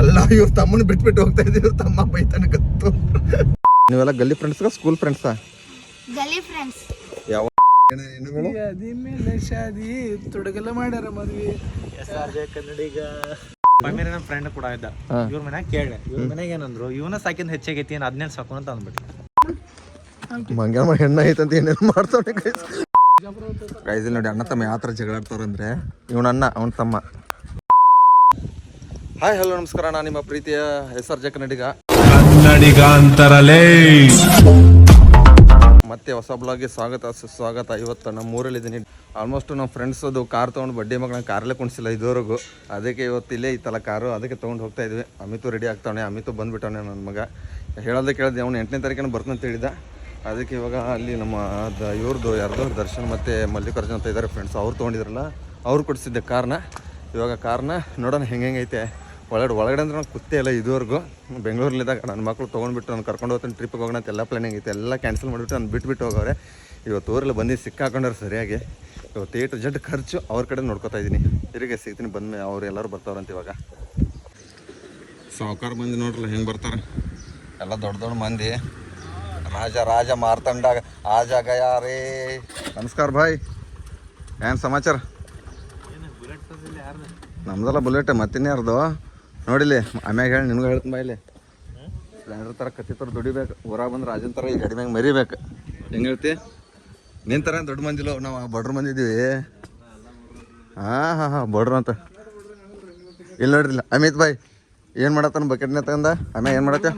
ಎಲ್ಲ ಇವ್ರ ತಮ್ಮನ ಬಿಟ್ಬಿಟ್ಟು ಹೋಗ್ತಾ ಇದ್ದೀವಿ ತಮ್ಮ ಬೈತಾನೆ ಗೊತ್ತು. ನೀವೆಲ್ಲ ಗಲ್ಲಿ ಫ್ರೆಂಡ್ಸ್ಗ ಸ್ಕೂಲ್ ಫ್ರೆಂಡ್ಸಾ ಗಲ್ಲಿ ಫ್ರೆಂಡ್ಸ್ ಯಾವ ಮೇಲೆ ಶಾದಿ ತೊಡಗೆಲ್ಲ ಮಾಡ್ಯಾರ ಮದ್ವಿ. ಕನ್ನಡಿಗ. ಮಮ್ಮಿರ ನನ್ನ ಫ್ರೆಂಡ್ ಕೂಡ ಇದ್ದ. ಇವ್ರ ಮನ್ಯಾಗ ಕೇಳಿದೆ. ಇವ್ರ ಮನ್ಯಾಗ ಏನಂದ್ರು ಇವನ ಸಾಕಿಂದ ಹೆಚ್ಚಾಗೈತಿ ಏನು ಅದನ್ನೇನು ಸಾಕು ಅಂತ ಅಂದ್ಬಿಟ್ಟು ಮಂಗ್ಯಾಮ ಹೆಣ್ಣ ಐತಂತ ಏನೇನು ಮಾಡ್ತಾನೆ ಗೈಸ್ ಗೈಸ್ ಇಲ್ಲಿ ನೋಡಿ ಅಣ್ಣ ತಮ್ಮ ಯಾವ ತರ ಜಗಳ ಆಡ್ತಾರಂದ್ರೆ ಇವನ ಅಣ್ಣ ಅವನ ತಮ್ಮ. ಹಾಯ್ ಹಲೋ ನಮಸ್ಕಾರ. ನಾನು ನಿಮ್ಮ ಪ್ರೀತಿಯ ಎಸ್ ಜೆ ಕನ್ನಡಿಗ ಕನ್ನಡಿಗಾಂತರಲೇ ಮತ್ತೆ ಹೊಸ ಬ್ಲಾಗ್ಗೆ ಸ್ವಾಗತ ಸುಸ್ವಾಗತ. ಇವತ್ತು ನಮ್ಮ ಊರಲ್ಲಿದ್ದೀನಿ. ಆಲ್ಮೋಸ್ಟ್ ನಮ್ಮ ಫ್ರೆಂಡ್ಸ್ ಅದು ಕಾರ್ ತೊಗೊಂಡು ಬಡ್ಡಿ ಮಗನ ಕಾರಲ್ಲೇ ಕುಣಿಸಿಲ್ಲ ಇದುವರೆಗೂ. ಅದಕ್ಕೆ ಇವತ್ತು ಇಲ್ಲೇ ಇತ್ತಲ್ಲ ಕಾರು ಅದಕ್ಕೆ ತೊಗೊಂಡು ಹೋಗ್ತಾ ಇದ್ವಿ. ಅಮಿತು ರೆಡಿ ಆಗ್ತಾವೆ ಅಮಿತು ಬಂದುಬಿಟ್ಟವನೆ ನನ್ನ ಮಗ. ಹೇಳೋದೇ ಕೇಳಿದೆ ಅವನು ಎಂಟನೇ ತಾರೀಕಿನ ಬರ್ತಾನೆ ಅಂತ ಹೇಳಿದ ಅದಕ್ಕೆ ಇವಾಗ ಅಲ್ಲಿ ನಮ್ಮ ದ ಇವ್ರದ್ದು ಯಾರ್ದೋ ದರ್ಶನ್ ಮತ್ತು ಮಲ್ಲಿಕಾರ್ಜುನ್ ಅಂತ ಇದ್ದಾರೆ ಫ್ರೆಂಡ್ಸ್ ಅವ್ರು ತೊಗೊಂಡಿದ್ರಲ್ಲ ಅವ್ರು ಕೊಡಿಸಿದ್ದೆ ಕಾರ್ನ ಇವಾಗ ಕಾರ್ನ ನೋಡೋಣ ಹೆಂಗೆ ಹೆಂಗೈತೆ. ಒಳಗಡೆ ಒಳಗಡೆ ಅಂದ್ರೆ ನಾನು ಕೂತೇ ಇಲ್ಲ ಇದುವರೆಗೂ. ಬೆಂಗಳೂರಲ್ಲಿದ್ದಾಗ ನನ್ನ ಮಕ್ಕಳು ತೊಗೊಂಡ್ಬಿಟ್ಟು ನಾನು ಕರ್ಕೊಂಡು ಹೋಗ್ತೀನಿ ಟ್ರಿಪ್ಗೆ ಹೋಗೋಣ ಅಂತ ಎಲ್ಲ ಪ್ಲಾನಿಂಗ್ ಐತೆ ಎಲ್ಲ ಕ್ಯಾನ್ಸಲ್ ಮಾಡಿಬಿಟ್ಟು ನಾನು ಬಿಟ್ಬಿಟ್ಟು ಹೋಗೋರೆ ಇವತ್ತು ಊರಲ್ಲಿ ಬಂದು ಸಿಕ್ಕಾಕೊಂಡವ್ರು ಸರಿಯಾಗಿ. ಇವತ್ತು ಏಟು ಜಡ್ ಖರ್ಚು ಅವ್ರ ಕಡೆ ನೋಡ್ಕೊತಾ ಇದ್ದೀನಿ. ತಿರುಗಿ ಸಿಗ್ತೀನಿ ಬಂದ್ಮೇಲೆ ಅವ್ರು ಎಲ್ಲರೂ ಬರ್ತಾವ್ರಂತ ಇವಾಗ. ಸಾವುಕಾರ ಮಂದಿ ನೋಡ್ರಲ್ಲ, ಹೆಂಗೆ ಬರ್ತಾರೆ? ಎಲ್ಲ ದೊಡ್ಡ ದೊಡ್ಡ ಮಂದಿ. ರಾಜ ರಾಜ ಮಾರ್ತಂಡಾಗ ಆಜ ಗಯಾರೇ ಯಾರೇ? ನಮಸ್ಕಾರ ಭಾಯ್. ಏನು ಸಮಾಚಾರ? ನಮ್ದೆಲ್ಲ ಬುಲೆಟ್ ಮತ್ತಿನ್ಯಾರ್ದು ನೋಡಿಲಿ ಆಮ್ಯಾಗ ಹೇಳಿ ನಿನಗೂ ಹೇಳ್ತೀನಿ ಬಾ ಇಲ್ಲಿ. ಸ್ಪ್ಲೆಂಡರ್ ಥರ ಕತ್ತಿ ಥರ ದುಡಿಬೇಕು ಊರಾಗ ಬಂದು ರಾಜನ್ ಥರ ಈ ಗಾಡಿ ಮ್ಯಾಗ ಮರಿಬೇಕು. ಹೆಂಗೆ ಹೇಳ್ತಿ? ನಿನ್ನ ಥರ ದೊಡ್ಡ ಮಂದಿಲ್ಲ ನಾವು ಬಡ್ರ ಮಂದಿ ಇದ್ದೀವಿ ಹಾಂ ಹಾಂ ಹಾಂ ಬಡ್ರು ಅಂತ. ಇಲ್ಲ ನೋಡ್ರಿಲ್ಲ ಅಮಿತ್ ಬಾಯ್ ಏನು ಮಾಡತ್ತಾನ ಬಕೆಟ್ನೇ ತಗಂದ? ಆಮ್ಯಾಗ ಏನು ಮಾಡತ್ತೆ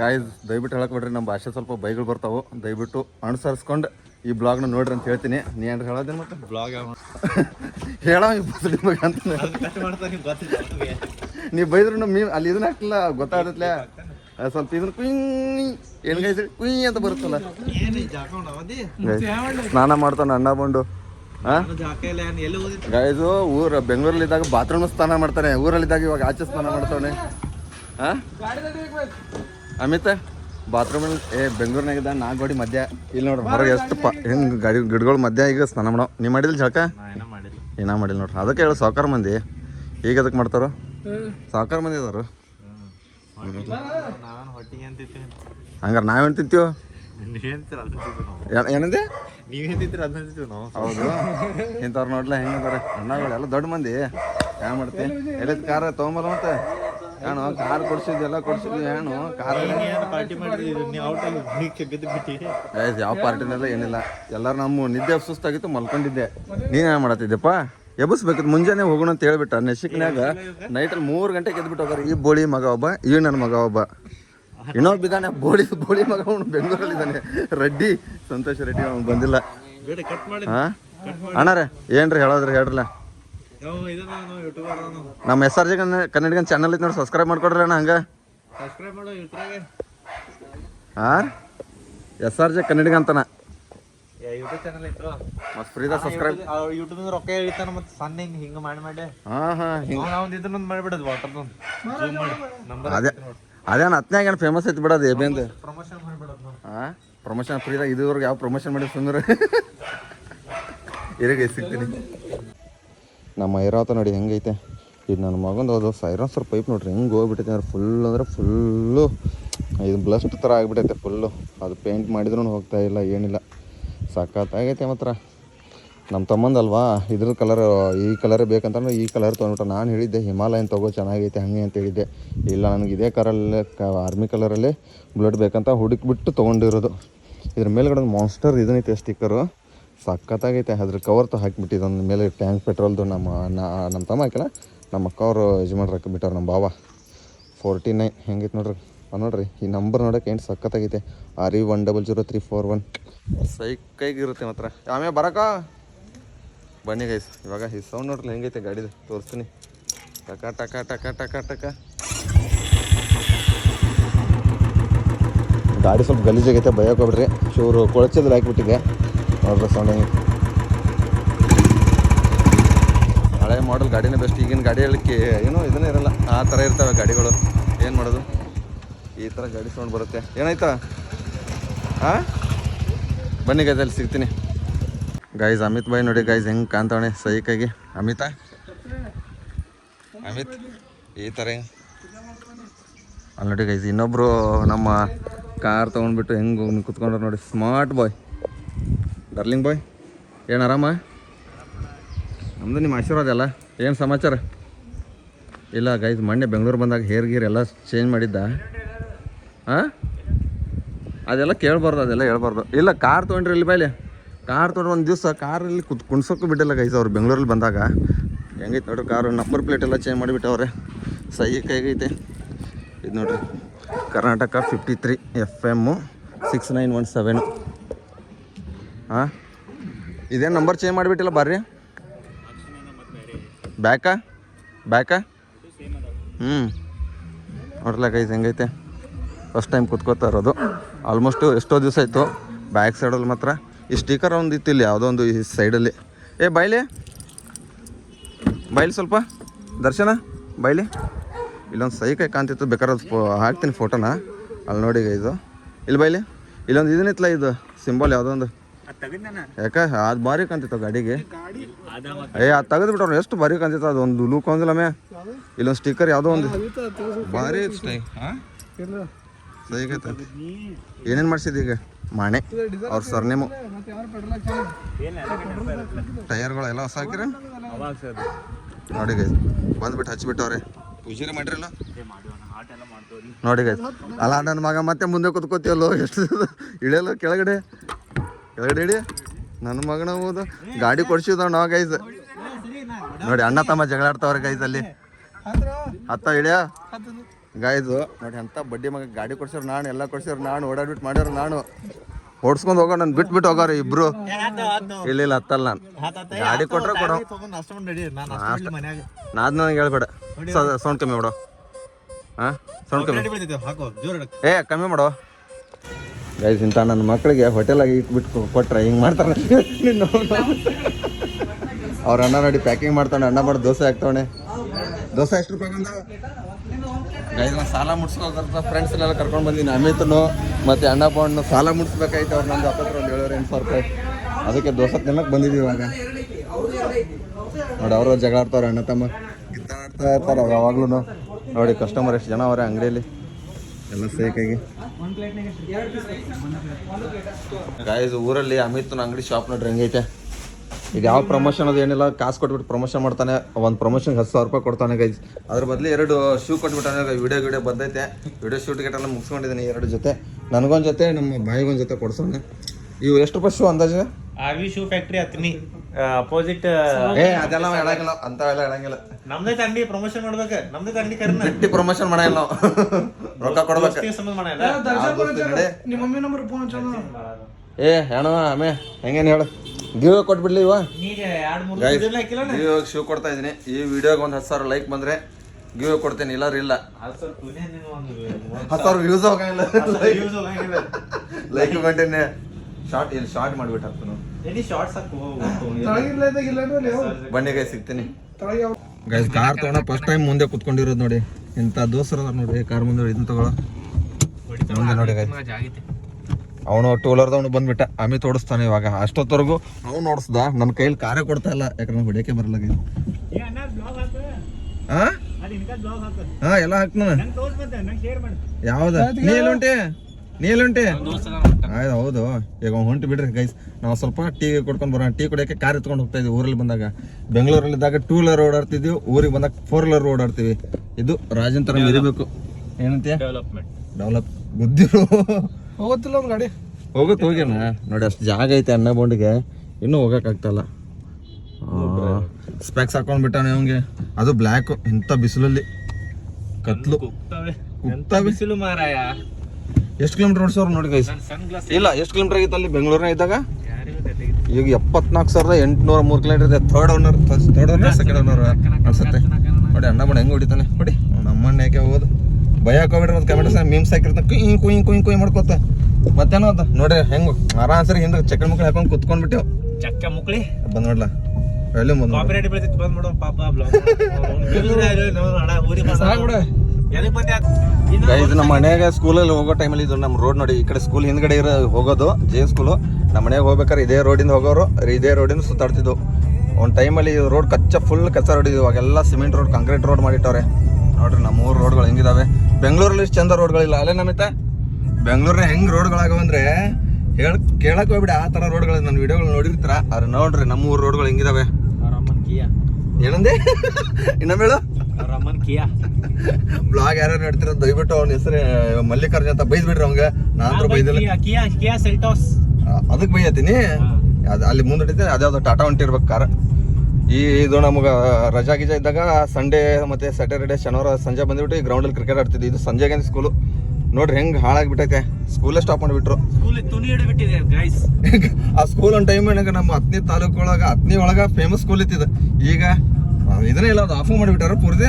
ಗಾಯ್ ದಯವಿಟ್ಟು ಹೇಳಕ್ ಬಿಡ್ರಿ ನಮ್ಮ ಭಾಷೆ ಸ್ವಲ್ಪ ಬೈಗಳು ಬರ್ತಾವೆ. ದಯವಿಟ್ಟು ಅನುಸರಿಸ್ಕೊಂಡು ಈ ಬ್ಲಾಗ್ನ ನೋಡ್ರಿ ಅಂತ ಹೇಳ್ತೀನಿ. ನೀ ಏನ್ರಿ ಹೇಳೋದೇನು ಮತ್ತೆ? ಬ್ಲಾಗ್ ಹೇಳೋ ಇಪ್ಪತ್ತು ಮಗ ಅಂತ ನೀ ಬೈದ್ರು ಮೀನ್ ಅಲ್ಲಿ ಇದನ್ನ ಹಾಕ್ಲಿಲ್ಲ ಗೊತ್ತಾಗತ್ಲೆ ಸ್ವಲ್ಪ ಇದನ್ನ ಕುಯ್ ಏನ್ ಗೈಸ್ ಕುಯ್ ಅಂತ ಬರುತ್ತಲ್ಲ. ಸ್ನಾನ ಮಾಡ್ತಾನ ಅಣ್ಣ ಬಂಡು. ಗೈಸು ಊರ ಬೆಂಗಳೂರಲ್ಲಿದ್ದಾಗ ಬಾತ್ರೂಮ್ ಸ್ನಾನ ಮಾಡ್ತಾನೆ. ಊರಲ್ಲಿದ್ದಾಗ ಇವಾಗ ಆಚೆ ಸ್ನಾನ ಮಾಡ್ತಾನೆ ಹಾ ಅಮಿತ್? ಬಾತ್ರೂಮ್ ಏ ಬೆಂಗಳೂರಿನಾಗಿದ್ದ ನಾಲ್ಕು ಗಾಡಿ ಮಧ್ಯ. ಇಲ್ಲಿ ನೋಡ್ರಿ ಹೊರಗೆ ಎಷ್ಟು ಹೆಂಗ್ ಗಾಡಿ ಗಿಡಗಳ ಮಧ್ಯ ಈಗ ಸ್ನಾನ ಮಾಡೋ. ನೀ ಮಾಡಿಲ್ಲ. ಜಳಕ ಏನೋ ಮಾಡಿಲ್ಲ ನೋಡ್ರಿ. ಅದಕ್ಕೆ ಹೇಳು ಸಾವುಕಾರ ಮಂದಿ. ಈಗ ಅದಕ್ಕೆ ಮಾಡ್ತಾರೋ? ಸಾವುಕಾರ ಮಂದಿ ಅದಾರು. ಹಂಗಾರೆ ನಾವೇನು ತಿಂತೀವೋ? ನಾವು ಏನಂದೆ? ನಾವು ಹೌದು. ಇಂಥವ್ರು ನೋಡ್ಲ ಹೆಂಗದಾರೆ ಅಣ್ಣಗಳು ಎಲ್ಲ ದೊಡ್ಡ ಮಂದಿ. ಏನು ಮಾಡ್ತೀವಿ ಎಲ್ಲಿದ್ ಕಾರ ತೊಗೊಂಬಲ್ಲ ಮತ್ತೆ? ಏನು ಕಾರ್ ಕೊಡ್ಸಿದ್ದು ಎಲ್ಲ ಕೊಡ್ಸಿದ್ವಿ ಏನು ಕಾರ್ ಪಾರ್ಟಿ ಗೈಸ್ ಯಾವ ಪಾರ್ಟಿನೆಲ್ಲ ಏನಿಲ್ಲ. ಎಲ್ಲರೂ ನಮ್ಮ ನಿದ್ದೆ ಸುಸ್ತಾಗಿತ್ತು ಮಲ್ಕೊಂಡಿದ್ದೆ. ನೀನೇನು ಮಾಡತ್ತಿದ್ದೆಪ್ಪ ಎಬ್ಬಿಸ್ಬೇಕಿತ್ತು ಮುಂಜಾನೆ ಹೋಗೋಣ ಅಂತ ಹೇಳ್ಬಿಟ್ಟ. ನೆಶಿಕ್ನಾಗ ನೈಟಲ್ಲಿ ಮೂರು ಗಂಟೆಗೆ ಎದ್ಬಿಟ್ಟು ಹೋಗಾರ. ಈ ಬೋಳಿ ಮಗ ಒಬ್ಬ ಈ ನನ್ನ ಮಗ ಒಬ್ಬ. ಇನ್ನೊಬ್ಬ ಬಿದಾನೆ ಬೋಳಿ ಬೋಳಿ ಮಗ ಅವನು ಬೆಂಗಳೂರಲ್ಲಿದ್ದಾನೆ ರೆಡ್ಡಿ ಸಂತೋಷ್ ರೆಡ್ಡಿ ಅವ್ನು ಬಂದಿಲ್ಲ. ರೀ ಹಾಂ? ಅಣ್ಣಾರೆ ಏನ್ರಿ ಹೇಳೋದ್ರಿ ಹೇಳ್ರಲ್ಲ ನಾವು ಇದನ್ನ ನಾವು ಯೂಟ್ಯೂಬರ್ ನಮ್ಮ ಎಸ್ ಆರ್ ಜಿ ಕನ್ನಡಿಗನ್ ಚಾನಲ್ ಐತೆ ನೋಡಿ ಸಬ್ಸ್ಕ್ರೈಬ್ ಮಾಡ್ಕೊಡ್ರಿ ಅಣ್ಣ ಹಂಗೆ. ಸಬ್ಸ್ಕ್ರೈಬ್ ಮಾಡೋ ಯೂಟ್ಯೂಬ್ಗೆ ಹಾಂ ಎಸ್ ಆರ್ ಜಿ ಕನ್ನಡಿಗ ಅಂತಾನ. ಯೂಟ್ಯೂಬ್ ಚಾನಲ್ ಇತ್ತು ಮತ್ತು ಫ್ರೀದಾಗ ಸಬ್ಸ್ಕ್ರೈಬ್ ಯೂಟ್ಯೂಬ್ ರೊಕ್ಕ ಹೇಳ್ತಾನ ಮತ್ತೆ ಸಣ್ಣ ಹಿಂಗೆ ಹಿಂಗೆ ಮಾಡಿ ಮಾಡಿ ಹಾಂ ಹಾಂ, ಹಿಂಗೆ ನಾವು ಒಂದು ಇದನ್ನೊಂದು ಮಾಡಿಬಿಡೋದು ಜೂಮ್ ನಂಬರ್ ಅದೇ ಅದೇನು ಏನು ಫೇಮಸ್ ಐತಿ ಬಿಡೋದು ಎಬೆಂದು ಪ್ರಮೋಷನ್ ಮಾಡಿಬಿಡೋದು ಹಾಂ ಪ್ರಮೋಷನ್ ಫ್ರೀದಾಗ ಇದುವರೆಗೆ ಯಾವ ಪ್ರಮೋಷನ್ ಮಾಡಿ ಸುಂದರ? ಇರಿಗೆ ಸಿಗ್ತೀನಿ. ನಮ್ಮ ಐರಾತ ನೋಡಿ ಹೆಂಗೈತೆ? ಇದು ನನ್ನ ಮಗಂದು ಅದು ಸೈರನ್ಸರ್ ಪೈಪ್ ನೋಡ್ರಿ, ಹೆಂಗೆ ಹೋಗ್ಬಿಟ್ಟೈತೆ ಅಂದ್ರೆ ಫುಲ್ ಅಂದ್ರೆ ಫುಲ್ಲು ಇದು ಬ್ಲಸ್ಟ್ ಥರ ಆಗಿಬಿಟ್ಟೈತೆ ಫುಲ್ಲು ಅದು ಪೇಂಟ್ ಮಾಡಿದ್ರೂ ಹೋಗ್ತಾ ಇಲ್ಲ, ಏನಿಲ್ಲ. ಸಖತ್ತಾಗೈತೆ ಮಾತ್ರ. ನಮ್ಮ ತಮ್ಮಂದಲ್ವಾ ಇದ್ರ ಕಲರ್ ಈ ಕಲರೇ ಬೇಕಂತಂದ್ರೆ ಈ ಕಲರ್ ತೊಗೊಂಡ್ಬಿಟ್ಟು ನಾನು ಹೇಳಿದ್ದೆ, ಹಿಮಾಲಯನ್ ತಗೋ, ಚೆನ್ನಾಗೈತೆ, ಹಂಗೆ ಅಂತ ಹೇಳಿದ್ದೆ. ಇಲ್ಲ, ನನಗೆ ಇದೇ ಕಲರಲ್ಲೇ ಕ ಆರ್ಮಿ ಕಲರಲ್ಲಿ ಬ್ಲಡ್ ಬೇಕಂತ ಹುಡುಕ್ಬಿಟ್ಟು ತೊಗೊಂಡಿರೋದು. ಇದ್ರ ಮೇಲ್ಗಡೆ ಮಾನ್ಸ್ಟರ್ ಇದನ್ನೈತೆ ಸ್ಟಿಕ್ಕರು ಸಖತ್ತಾಗೈತೆ. ಅದ್ರ ಕವರ್ ತ ಹಾಕಿಬಿಟ್ಟಿದ್ದು ಒಂದು ಮೇಲೆ ಟ್ಯಾಂಕ್ ಪೆಟ್ರೋಲ್ದು ನಮ್ಮ ನಾ ನಮ್ಮ ತಮ್ಮ ಹಾಕಿಲ್ಲ ನಮ್ಮ ಅಕ್ಕ ಅವರು ಯಜಮಾನ್ರು ಹಾಕಿಬಿಟ್ಟಾರೆ ನಮ್ಮ ಬಾವ ಫೋರ್ಟಿ ನೈನ್ ಹೆಂಗೈತೆ ನೋಡ್ರಿ. ನೋಡ್ರಿ ಈ ನಂಬರ್ ನೋಡೋಕೆ ಏನು ಸಖತ್ತಾಗೈತೆ. R E one double zero three four one ಸೈಕೈಗಿರುತ್ತೆ ಮಾತ್ರ. ಆಮೇಲೆ ಬರಕ ಬನ್ನಿ ಗೈಸ್ ಇವಾಗ ಈ ಸೌಂಡ್ ನೋಡ್ರಿ ಹೆಂಗೈತೆ ಗಾಡಿದು ತೋರಿಸ್ತೀನಿ. ಟಕ ಟಕ ಟಕ ಟಕ ಟಕ. ಗಾಡಿ ಸ್ವಲ್ಪ ಗಲೀಜಾಗೈತೆ ಭಯಕ್ಕೆ ಹೋಗ್ಬಿಡ್ರಿ. ಚೂರು ಕೊಳಚದಲ್ಲಿ ಹಾಕಿಬಿಟ್ಟಿದೆ ನೋಡ್ರಿ ಸೌಂಡ್ ಹೆಂಗೆ ಹಳೆ ಮಾಡಲ್ ಗಾಡಿನೇ ಬೆಸ್ಟ್ ಈಗಿನ ಗಾಡಿ ಹೇಳಕ್ಕೆ ಏನೋ ಇದನ್ನೇ ಇರಲ್ಲ. ಆ ಥರ ಇರ್ತವೆ ಗಾಡಿಗಳು. ಏನು ಮಾಡೋದು? ಈ ಥರ ಗಾಡಿ ಸೌಂಡ್ ಬರುತ್ತೆ. ಏನಾಯ್ತಾ? ಹಾಂ ಬನ್ನಿ ಗೈಸ್ ಅಲ್ಲಿ ಸಿಗ್ತೀನಿ. ಗೈಸ್ ಅಮಿತ್ ಬಾಯ್ ನೋಡಿ ಗೈಸ್ ಹೆಂಗೆ ಕಾಣ್ತಾವಣೆ ಸೈಕಾಗಿ. ಅಮಿತ? ಅಮಿತ್? ಈ ಥರ ಅಲ್ಲಿ ನೋಡಿ ಗೈಸ್ ಇನ್ನೊಬ್ರು ನಮ್ಮ ಕಾರ್ ತೊಗೊಂಡ್ಬಿಟ್ಟು ಹೆಂಗೆ ಕುತ್ಕೊಂಡ್ರು ನೋಡಿ ಸ್ಮಾರ್ಟ್ ಬಾಯ್ ಡರ್ಲಿಂಗ್ ಬಾಯ್ ಏನು ಆರಾಮ? ನಮ್ಮದು ನಿಮ್ಮ ಆಶೀರ್ವಾದ ಅಲ್ಲ ಏನು ಸಮಾಚಾರ? ಇಲ್ಲ ಗೈಸ್ ಮೊನ್ನೆ ಬೆಂಗಳೂರು ಬಂದಾಗ ಹೇರ್ ಗೀರ್ ಎಲ್ಲ ಚೇಂಜ್ ಮಾಡಿದ್ದ. ಹಾಂ ಅದೆಲ್ಲ ಕೇಳಬಾರ್ದು, ಅದೆಲ್ಲ ಹೇಳ್ಬಾರ್ದು. ಇಲ್ಲ ಕಾರ್ ತೊಗೊಂಡ್ರಿ ಇಲ್ಲಿ ಬಾಯ್ಲಿ ಕಾರ್ ತೊಗೊಂಡ್ರೆ ಒಂದು ದಿವಸ ಕಾರಲ್ಲಿ ಕುತ್ ಕುಣ್ಸೋಕ್ಕೂ ಬಿಟ್ಟಿಲ್ಲ ಗೈಸ್ ಅವ್ರು ಬೆಂಗಳೂರಲ್ಲಿ ಬಂದಾಗ. ಹೆಂಗೈತೆ ನೋಡ್ರಿ ಕಾರು ನಂಬರ್ ಪ್ಲೇಟ್ ಎಲ್ಲ ಚೇಂಜ್ ಮಾಡಿಬಿಟ್ಟವ್ರೆ. ಸೈ ಕೈಗೈತೆ. ಇದು ನೋಡ್ರಿ, Karnataka fifty three F M six nine one seven ಹಾಂ? ಇದೇನು ನಂಬರ್ ಚೇಂಜ್ ಮಾಡಿಬಿಟ್ಟಿಲ್ಲ ಬರ್ರಿ. ಬ್ಯಾಕಾ? ಬ್ಯಾಕಾ? ಹ್ಞೂ ನೋಡ್ಲ ಗೈಸ್ ಹೆಂಗೈತೆ? ಫಸ್ಟ್ ಟೈಮ್ ಕುತ್ಕೋತಾ ಇರೋದು. ಆಲ್ಮೋಸ್ಟು ಎಷ್ಟೋ ದಿವಸ ಆಯಿತು. ಬ್ಯಾಕ್ ಸೈಡಲ್ಲಿ ಮಾತ್ರ. ಈ ಸ್ಟಿಕರ್ ಒಂದು ಇತ್ತು ಇಲ್ಲಿ, ಯಾವುದೋ ಒಂದು ಈ ಸೈಡಲ್ಲಿ ಏ ಬೈಲಿ ಬೈಲಿ ಸ್ವಲ್ಪ. ದರ್ಶನ, ಬಾಯ್ಲಿ. ಇಲ್ಲೊಂದು ಸೈಕೈ ಕಾಣ್ತಿತ್ತು. ಬೇಕಾದ್ರೆ ಫೋ, ಹಾಕ್ತೀನಿ ಫೋಟೋನ ಅಲ್ಲಿ ನೋಡಿ ಇದು ಇಲ್ಲಿ ಬೈಲಿ ಇಲ್ಲೊಂದು ಇದನ್ನಿತ್ತಲ್ಲ ಇದು ಸಿಂಬಲ್ ಯಾವುದೋ ಒಂದು. ಯಾಕೆ? ಅದು ಭಾರಿ ಕಾಣ್ತಿತ್ತು ಗಾಡಿಗೆ. ಏ ಅದು ತೆಗೆದು ಬಿಟ್ಟವ್ರು ಎಷ್ಟು ಭಾರಿ ಕಾಣ್ತಿತ್ತು ಅದು ಒಂದು ಲೂಕ್ ಒಂದಿಲ್ಲ ಮೇ. ಇಲ್ಲೊಂದು ಸ್ಟಿಕ್ಕರ್ ಯಾವುದೋ ಒಂದು. ಭಾರಿ ಸೈಕೈತೆ ಏನೇನು ಮಾಡ್ಸಿದ್ದು ಈಗ? ಮಾಣೆ. ಅವ್ರ ಸರ್ನೇಮು ಮತ್ತೆ ಯಾರು ಪೆಟ್ರೋಲ್ ಟೈರ್ಗಳೆಲ್ಲ ಹೊಸ ಹಾಕಿರ? ನೋಡಿ ಗೈಸ್ ಬಂದ್ಬಿಟ್ಟು ಹಚ್ಚಿಬಿಟ್ಟವ್ರೆ. ಪೂಜಾರಿ ಮಾಡಿರಲ್ಲ? ನೋಡಿ ಗೈಸ್ ಅಲ್ಲ ನನ್ನ ಮಗ ಮತ್ತೆ ಮುಂದೆ ಕುತ್ಕೋತೀವಲ್ಲೋ ಎಷ್ಟು ಇಳಿಯಲ್ಲ ಕೆಳಗಡೆ? ಕೆಳಗಡೆ ಇಳಿ ನನ್ನ ಮಗನ ಹೋದ ಗಾಡಿ ಕೊಡ್ಸಿದ ನಾವು ಗೈಸ್ ನೋಡಿ ಅಣ್ಣ ತಮ್ಮ ಜಗಳ ಆಡ್ತಾವ್ರೆ ಗೈಸ್ ಅಲ್ಲಿ. ಹತ್ತ ಇಳಿಯ ಗಾಯ್ದು ನೋಡಿ ಅಂತ ಬಡ್ಡಿ ಮಗ ಗಾಡಿ ಕೊಡ್ಸಿರ್ ನಾನು ಎಲ್ಲ ಕೊಡ್ಸಿರ್ ನಾನು ಓಡಾಡ್ಬಿಟ್ಟು ಮಾಡ್ಯಾರ ನಾನು. ಓಡಿಸ್ಕೊಂಡು ಹೋಗೋ ನಾನು ಬಿಟ್ಬಿಟ್ಟು ಹೋಗೋರು ಇಬ್ರು. ಇಲ್ಲ ಇಲ್ಲ ಹತ್ತಲ್ಲ ನಾನು. ಗಾಡಿ ಕೊಟ್ರೆ ಕೊಡೋ. ನಾದ್ ನನಗೆ ಹೇಳ್ಬೇಡ. ಸೌಂಡ್ ಕಮ್ಮಿ ಮಾಡೋ. ಹಾ? ಸೌಂಡ್ ಕಮ್ಮಿ. ಏ ಕಮ್ಮಿ ಮಾಡೋ. ಗೈಸ್ ಇಂಥ ನನ್ನ ಮಕ್ಕಳಿಗೆ ಹೋಟೆಲಾಗಿ ಇಟ್ಬಿಟ್ಟು ಕೊಟ್ರೆ ಹಿಂಗೆ ಮಾಡ್ತಾರೆ? ಅವ್ರ ಅಣ್ಣ ನೋಡಿ ಪ್ಯಾಕಿಂಗ್ ಮಾಡ್ತಾನೆ, ಅಣ್ಣ ಮಾಡಿ ದೋಸೆ ಹಾಕ್ತಾವಣೆ ದೋಸೆ ಎಷ್ಟು ರೂಪಾಯಿ ಗೈಸ್ ನಾನು ಸಾಲ ಫ್ರೆಂಡ್ಸ್ ಫ್ರೆಂಡ್ಸ್ನೆಲ್ಲ ಕರ್ಕೊಂಡು ಬಂದಿನಿ. ಅಮಿತ್ನು ಮತ್ತು ಅಣ್ಣ ಪಾಂಡ್ನು ಸಾಲ ಮುಡಿಸ್ಬೇಕಾಯ್ತು ಅವ್ರು ನಂದು ಹತ್ತತ್ರ ಒಂದು ಏಳುವರೆ, ಎಂಟು ಸಾವಿರ ರೂಪಾಯಿ. ಅದಕ್ಕೆ ದೋಸೆ ತಿನ್ನಕ್ಕೆ ಬಂದಿದ್ದೀವಿ ಇವಾಗ. ನೋಡಿ, ಅವರು ಜಗಳ ಆಡ್ತಾವ್ರೆ ಅಣ್ಣ ತಮ್ಮ. ಕಿತ್ತಾಡ್ತಾ ಇರ್ತಾರೆ ಅವ್ರು ಯಾವಾಗ್ಲೂ ನೋಡಿ ಕಸ್ಟಮರ್ ಎಷ್ಟು ಜನ ಅವರೇ ಅಂಗಡಿಯಲ್ಲಿ ಎಲ್ಲ ಸೇಕಾಗಿ ಗಾಯ್ಸ್ ಊರಲ್ಲಿ ಅಮಿತ್ನ ಅಂಗಡಿ ಶಾಪ್ ನೋಡ್ರಿ ಹೆಂಗೈತೆ ಈಗ ಯಾವ ಪ್ರಮೋಷನ್ ಅದು ಏನಿಲ್ಲ ಕಾಸು ಕೊಟ್ಬಿಟ್ಟು ಪ್ರಮೋಷನ್ ಮಾಡ್ತಾನೆ ಒಂದು ಪ್ರಮೋಷನ್ಗೆ ಹತ್ತು ಸಾವಿರ ರೂಪಾಯಿ ಕೊಡ್ತಾನೆ ಗೈಸ್ ಅದ್ರ ಬದಲು ಎರಡು ಶೂ ಕೊಟ್ಬಿಟ್ಟಾನೆ ವಿಡಿಯೋ ವೀಡಿಯೋ ಬಂದೈತೆ. ವಿಡಿಯೋ ಶೂಟ್ ಗೇಟ್ ಎಲ್ಲ ಮುಗಿಸ್ಕೊಂಡಿದ್ದೀನಿ ಎರಡು ಜೊತೆ. ನನಗೊಂದು ಜೊತೆ ನಮ್ಮ ಬಾಯಿಗೊಂದು ಜೊತೆ ಕೊಡ್ಸೋಣ. ಇವು ಎಷ್ಟು ರೂಪಾಯಿ ಶೂ ಅಂದಾಜು? ಆರ್ ವಿ ಶೂ ಫ್ಯಾಕ್ಟ್ರಿ ಹತ್ನಿ. ಅಪೋಸಿಟ್ ಏ ಅದೆಲ್ಲ ಹೇಳಂಗಿಲ್ಲ. ಅಂಥವೆಲ್ಲ ಹೇಳಂಗಿಲ್ಲ. ನಮ್ದೇ ತಂಡಿ ಪ್ರಮೋಷನ್ ಮಾಡ್ಬೇಕು. ನಮ್ದೇ ತಂಡಿ ಕರ್ನ. ಗಟ್ಟಿ ಪ್ರಮೋಷನ್ ಮಾಡಲ್ಲ ನಾವು. ರೊಕ್ಕ ಕೊಡ್ಬೇಕು. ದೋಸ್ತಿಗೆ ಸಂಬಂಧ ಮಾಡಲ್ಲ ನಿಮ್ಮ ಮಮ್ಮಿ ನಂಬರ್ ಫೋನ್ ಏ ಹೆಣ ಆಮೆ ಹೆಂಗೇನು ಹೇಳು? ಗಿವ್ ಕೊಟ್ಬಿಡ್ಲಿ ಇವ. ಈಗ ಎರಡ್ ಮೂರು ಗೈಸ್ ದಿನ ಹಾಕಿಲ್ಲ ಗಿವ್ ಶೂ ಕೊಡ್ತಾ ಇದೀನಿ ಈ ವಿಡಿಯೋಗೆ ಒಂದು ಹತ್ತು ಸಾವಿರ ಲೈಕ್ ಬಂದ್ರೆ ಗಿವ್ ಕೊಡ್ತೀನಿ ಇಲ್ಲಾರ ಇಲ್ಲ. ಅದು ಸ್ವಲ್ಪ ಪುಣ್ಯ ನೀನು ಒಂದು ಹತ್ತು ಸಾವಿರ ವ್ಯೂಸ್ ಹೋಗಂಗಿಲ್ಲ ಲೈಕ್ ಬಂಟೇನೆ ಶಾರ್ಟ್ ಇಲ್ಲಿ ಶಾರ್ಟ್ ಮಾಡ್ಬಿಟ್ಟು ಹಾಕ್ತಾನು. ಎಲ್ಲಿ ಶಾರ್ಟ್ಸ್ ಹಾಕು ಇಲ್ಲ ಅಂದ್ರೆ ಸಿಗ್ತೀನಿ. ತಳಗ ಗೈಸ್ ಕಾರ್ ತಗೊಂಡ ಫಸ್ಟ್ ಟೈಮ್ ಮುಂದೆ ಕುತ್ಕೊಂಡಿರೋದು ನೋಡಿ. ಇಂಥ ದೋಸ್ತರ ನೋಡಿ ಕಾರ್ ಮುಂದೆ ಇದನ್ನ ತಗೊಳ. ಮುಂದೆ ನೋಡಿ ಗೈಸ್ ಅವನು ಟೂ ವೀಲರ್ದವನು ಬಂದ್ಬಿಟ್ಟ. ಅಮಿತ್ ತೋಡಿಸ್ತಾನೆ ಇವಾಗ. ಅಷ್ಟೊತ್ತವರೆಗೂ ಅವ್ನು ಓಡಿಸ್ದ ನನ್ನ ಕೈಯಲ್ಲಿ ಕಾರೇ ಕೊಡ್ತಾ ಇಲ್ಲ. ಯಾಕಂದ್ರೆ ಹೊಡಿಯಕ್ಕೆ ಬರಲ್ಲ ಗೈ ಹಾ ಹಾ ಎಲ್ಲ ಹಾಕ್ತಾನೆ ಯಾವ್ದ? ನೀ ಎಲ್ಲುಂಟೆ ನೀ ಎಲ್ಲುಂಟೆ ಆಯ್ತು ಹೌದು. ಈಗ ಹೊಂಟು ಬಿಡ್ರಿ ಗೈಸ್ ನಾವು ಸ್ವಲ್ಪ ಟೀ ಕೊಡ್ಕೊಂಡು ಬರೋಣ. ಟೀ ಕುಡಿಯೋಕೆ ಕಾರ್ ಎತ್ಕೊಂಡು ಹೋಗ್ತಾ ಇದ್ವಿ ಊರಲ್ಲಿ ಬಂದಾಗ. ಬೆಂಗಳೂರಲ್ಲಿ ಇದ್ದಾಗ ಟೂ ವೀಲರ್ ಓಡಾಡ್ತಿದ್ವಿ. ಊರಿಗೆ ಬಂದಾಗ ಫೋರ್ ವೀಲರ್ ಓಡಾಡ್ತೀವಿ. ಇದು ರಾಜನ್ ತರ ಇರಬೇಕು. ಏನಂತೀಯ? ಡೆವಲಪ್ಮೆಂಟ್ ಡೆವಲಪ್ ಬುದ್ಧಿರು. ಹೋಗುತ್ತಿಲ್ಲ ಒಂದು ಗಾಡಿ. ಹೋಗುತ್ತೆ ಹೋಗ್ಯಾನ. ನೋಡಿ ಅಷ್ಟು ಜಾಗ ಐತೆ ಅನ್ನ ಬೋಂಡಿಗೆ. ಇನ್ನೂ ಹೋಗಕ್ಕಾಗ್ತಲ್ಲ ಸ್ಪೆಕ್ಸ್ ಹಾಕೊಂಡ್ಬಿಟ್ಟಾನೆ ಅವನಿಗೆ ಅದು ಬ್ಲ್ಯಾಕ್ ಇಂಥ ಬಿಸಿಲಲ್ಲಿ. ಕತ್ಲು. ಕುಗ್ತವೆ. ಬಿಸಿಲು ಮಾರಾಯ? ಎಷ್ಟು ಕಿಲೋಮೀಟರ್ ಓಡಿಸೋರು ನೋಡಿ ಗೈಸ್ ಇಲ್ಲ ಎಷ್ಟು ಕಿಲೋಮೀಟರ್ ಆಗಿತ್ತು ಅಲ್ಲಿ ಬೆಂಗಳೂರಿನ ಇದ್ದಾಗ? ಈಗ ಎಪ್ಪತ್ನಾಲ್ಕು ಸಾವಿರದ ಎಂಟುನೂರ ಮೂರು ಕಿಲೋಮೀಟರ್ ಇದೆ. Third owner third owner second owner ಅನ್ಸುತ್ತೆ. ನೋಡಿ ಅಣ್ಣ ಬಣ್ಣ ಹೆಂಗೆ ಹೊಡಿತಾನೆ. ನೋಡಿ ನಮ್ಮಣ್ಣ ಯಾಕೆ ಹೋಗೋದು? ಭಯ ಹಾಕೋಬಿಟ್ರೆ ಮತ್ತೆ ಕಮೆಂಟ್ಸ್ ಮೀಮ್ಸ್ ಹಾಕಿರ್ತಾನೆ. ಕುಯ್ ಕುಯ್ ಕುಯ್ ಕುಯ್ ಮಾಡ್ಕೋತ. ಮತ್ತೇನೋ ಅಂತ? ನೋಡ್ರಿ ಹೆಂಗೆ ಆರಾಮ್ಸರಿ ಹಿಂದೆ ಚಕ್ರ ಮಕ್ಳು ಹಾಕೊಂಡು ಕುತ್ಕೊಂಡ್ಬಿಟ್ಟೆವು ಚಕ್ಕ ಮುಕ್ಳಿ? ಬಂದ್ ನೋಡ್ಲಾ? ಎಲ್ಲಿ ಮುಂದೆ ಕಾಪಿರೈಟ್ ಬೆಳಿತಿತ್ತು ಬಂದ್ ಮಾಡೋ ಪಾಪ ಬ್ಲಾಗ್ ಗೈಸ್ ನಮ್ಮ ಮನೆಯಾಗ ಸ್ಕೂಲಲ್ಲಿ ಹೋಗೋ ಟೈಮಲ್ಲಿ ಇದು ನಮ್ಮ ರೋಡ್ ನೋಡಿ ಈ ಕಡೆ ಸ್ಕೂಲ್ ಹಿಂದ್ಗಡೆ ಇರೋ ಹೋಗೋದು ಜೆ ಸ್ಕೂಲು ನಮ್ಮ ಮನೆಗೆ ಹೋಗ್ಬೇಕಾದ್ರೆ ಇದೇ ರೋಡಿಂದ ಹೋಗೋರು ಇದೇ ರೋಡಿಂದ ಸುತ್ತಾಡ್ತಿದ್ವು ಒಂದು ಟೈಮಲ್ಲಿ ರೋಡ್ ಕಚ್ಚ ಫುಲ್ ಕಚ್ಚ ರೋಡ್ ಇದೆ ಇವಾಗೆಲ್ಲ ಸಿಮೆಂಟ್ ರೋಡ್ ಕಾಂಕ್ರೀಟ್ ರೋಡ್ ಮಾಡಿಟ್ಟವ್ರೆ. ನೋಡ್ರಿ ನಮ್ಮ ಊರು ರೋಡ್ಗಳು ಹೆಂಗಿದಾವೆ. ಬೆಂಗಳೂರಲ್ಲಿ ಇಷ್ಟು ಚಂದ ರೋಡ್ಗಳಿಲ್ಲ ಅಲ್ಲೇ ನಮಿತ ಬೆಂಗಳೂರಿನ ಹೆಂಗ್ ರೋಡ್ಗಳಾಗವಂದ್ರೆ ಹೇಳ ಕೇಳಕ್ಕೆ ಹೋಗ್ಬಿಡಿ ಆ ಥರ ರೋಡ್ಗಳು ನನ್ನ ವಿಡಿಯೋಗಳು ನೋಡಿರ್ತೀರ. ಆದ್ರೆ ನೋಡ್ರಿ ನಮ್ಮ ಊರು ರೋಡ್ಗಳು ಹೆಂಗಿದಾವೆ ಏನಂದೆ? ಇನ್ನೊಮ್ಮೆ ಹೇಳು. ಅಮ್ಮನ್ ಕಿಯಾ ಬ್ಲಾಗ್ ಯಾರು ನೋಡ್ತಿರೋ ದಯವಿಟ್ಟು ಅವನ ಹೆಸರು ಮಲ್ಲಿಕಾರ್ಜುನ ಅಂತ ಬೈದ್ಬಿಡ್ರಿ ಅವಂಗ ನಾನು ಬೈದಿಲ್ಲ. Kia Kia Seltos. ಅದಕ್ಕೆ ಬೈಯತ್ತೀನಿ. ಅದು ಅಲ್ಲಿ ಮುಂದಿಟ್ಟಿದ್ದೆ ಅದ್ಯಾವ್ದು ಟಾಟಾ ಹೊಂಟಿರ್ಬೇಕು ಕಾರ. ಈ ಇದು ನಮಗೆ ರಜಾ ಗಿಜಾ ಇದ್ದಾಗ ಸಂಡೇ ಮತ್ತೆ ಸ್ಯಾಟರ್ಡೇ ಶನಿವಾರ ಸಂಜೆ ಬಂದ್ಬಿಟ್ಟು ಈ ಗ್ರೌಂಡಲ್ಲಿ ಕ್ರಿಕೆಟ್ ಆಡ್ತಿದ್ವಿ. ಇದು ಸಂಜೆಗೆ ಸ್ಕೂಲು ನೋಡ್ರಿ ಹೆಂಗೆ ಹಾಳಾಗ್ಬಿಟ್ಟೈತೆ. ಸ್ಕೂಲೇ ಸ್ಟಾಪ್ ಮಾಡಿಬಿಟ್ರು ಆ ಸ್ಕೂಲ್ ಒಂದು ಟೈಮ್ ನಮ್ಮ ಹತ್ತನೇ ತಾಲೂಕು ಒಳಗೆ ಹತ್ತನೇ ಒಳಗೆ ಫೇಮಸ್ ಸ್ಕೂಲ್ ಇತ್ತಿದ್ದು ಈಗ ಇದನ್ನೇ ಇಲ್ಲ ಅದು ಆಫ್ ಮಾಡಿಬಿಟ್ಟಾರ ಪೂರ್ತಿ?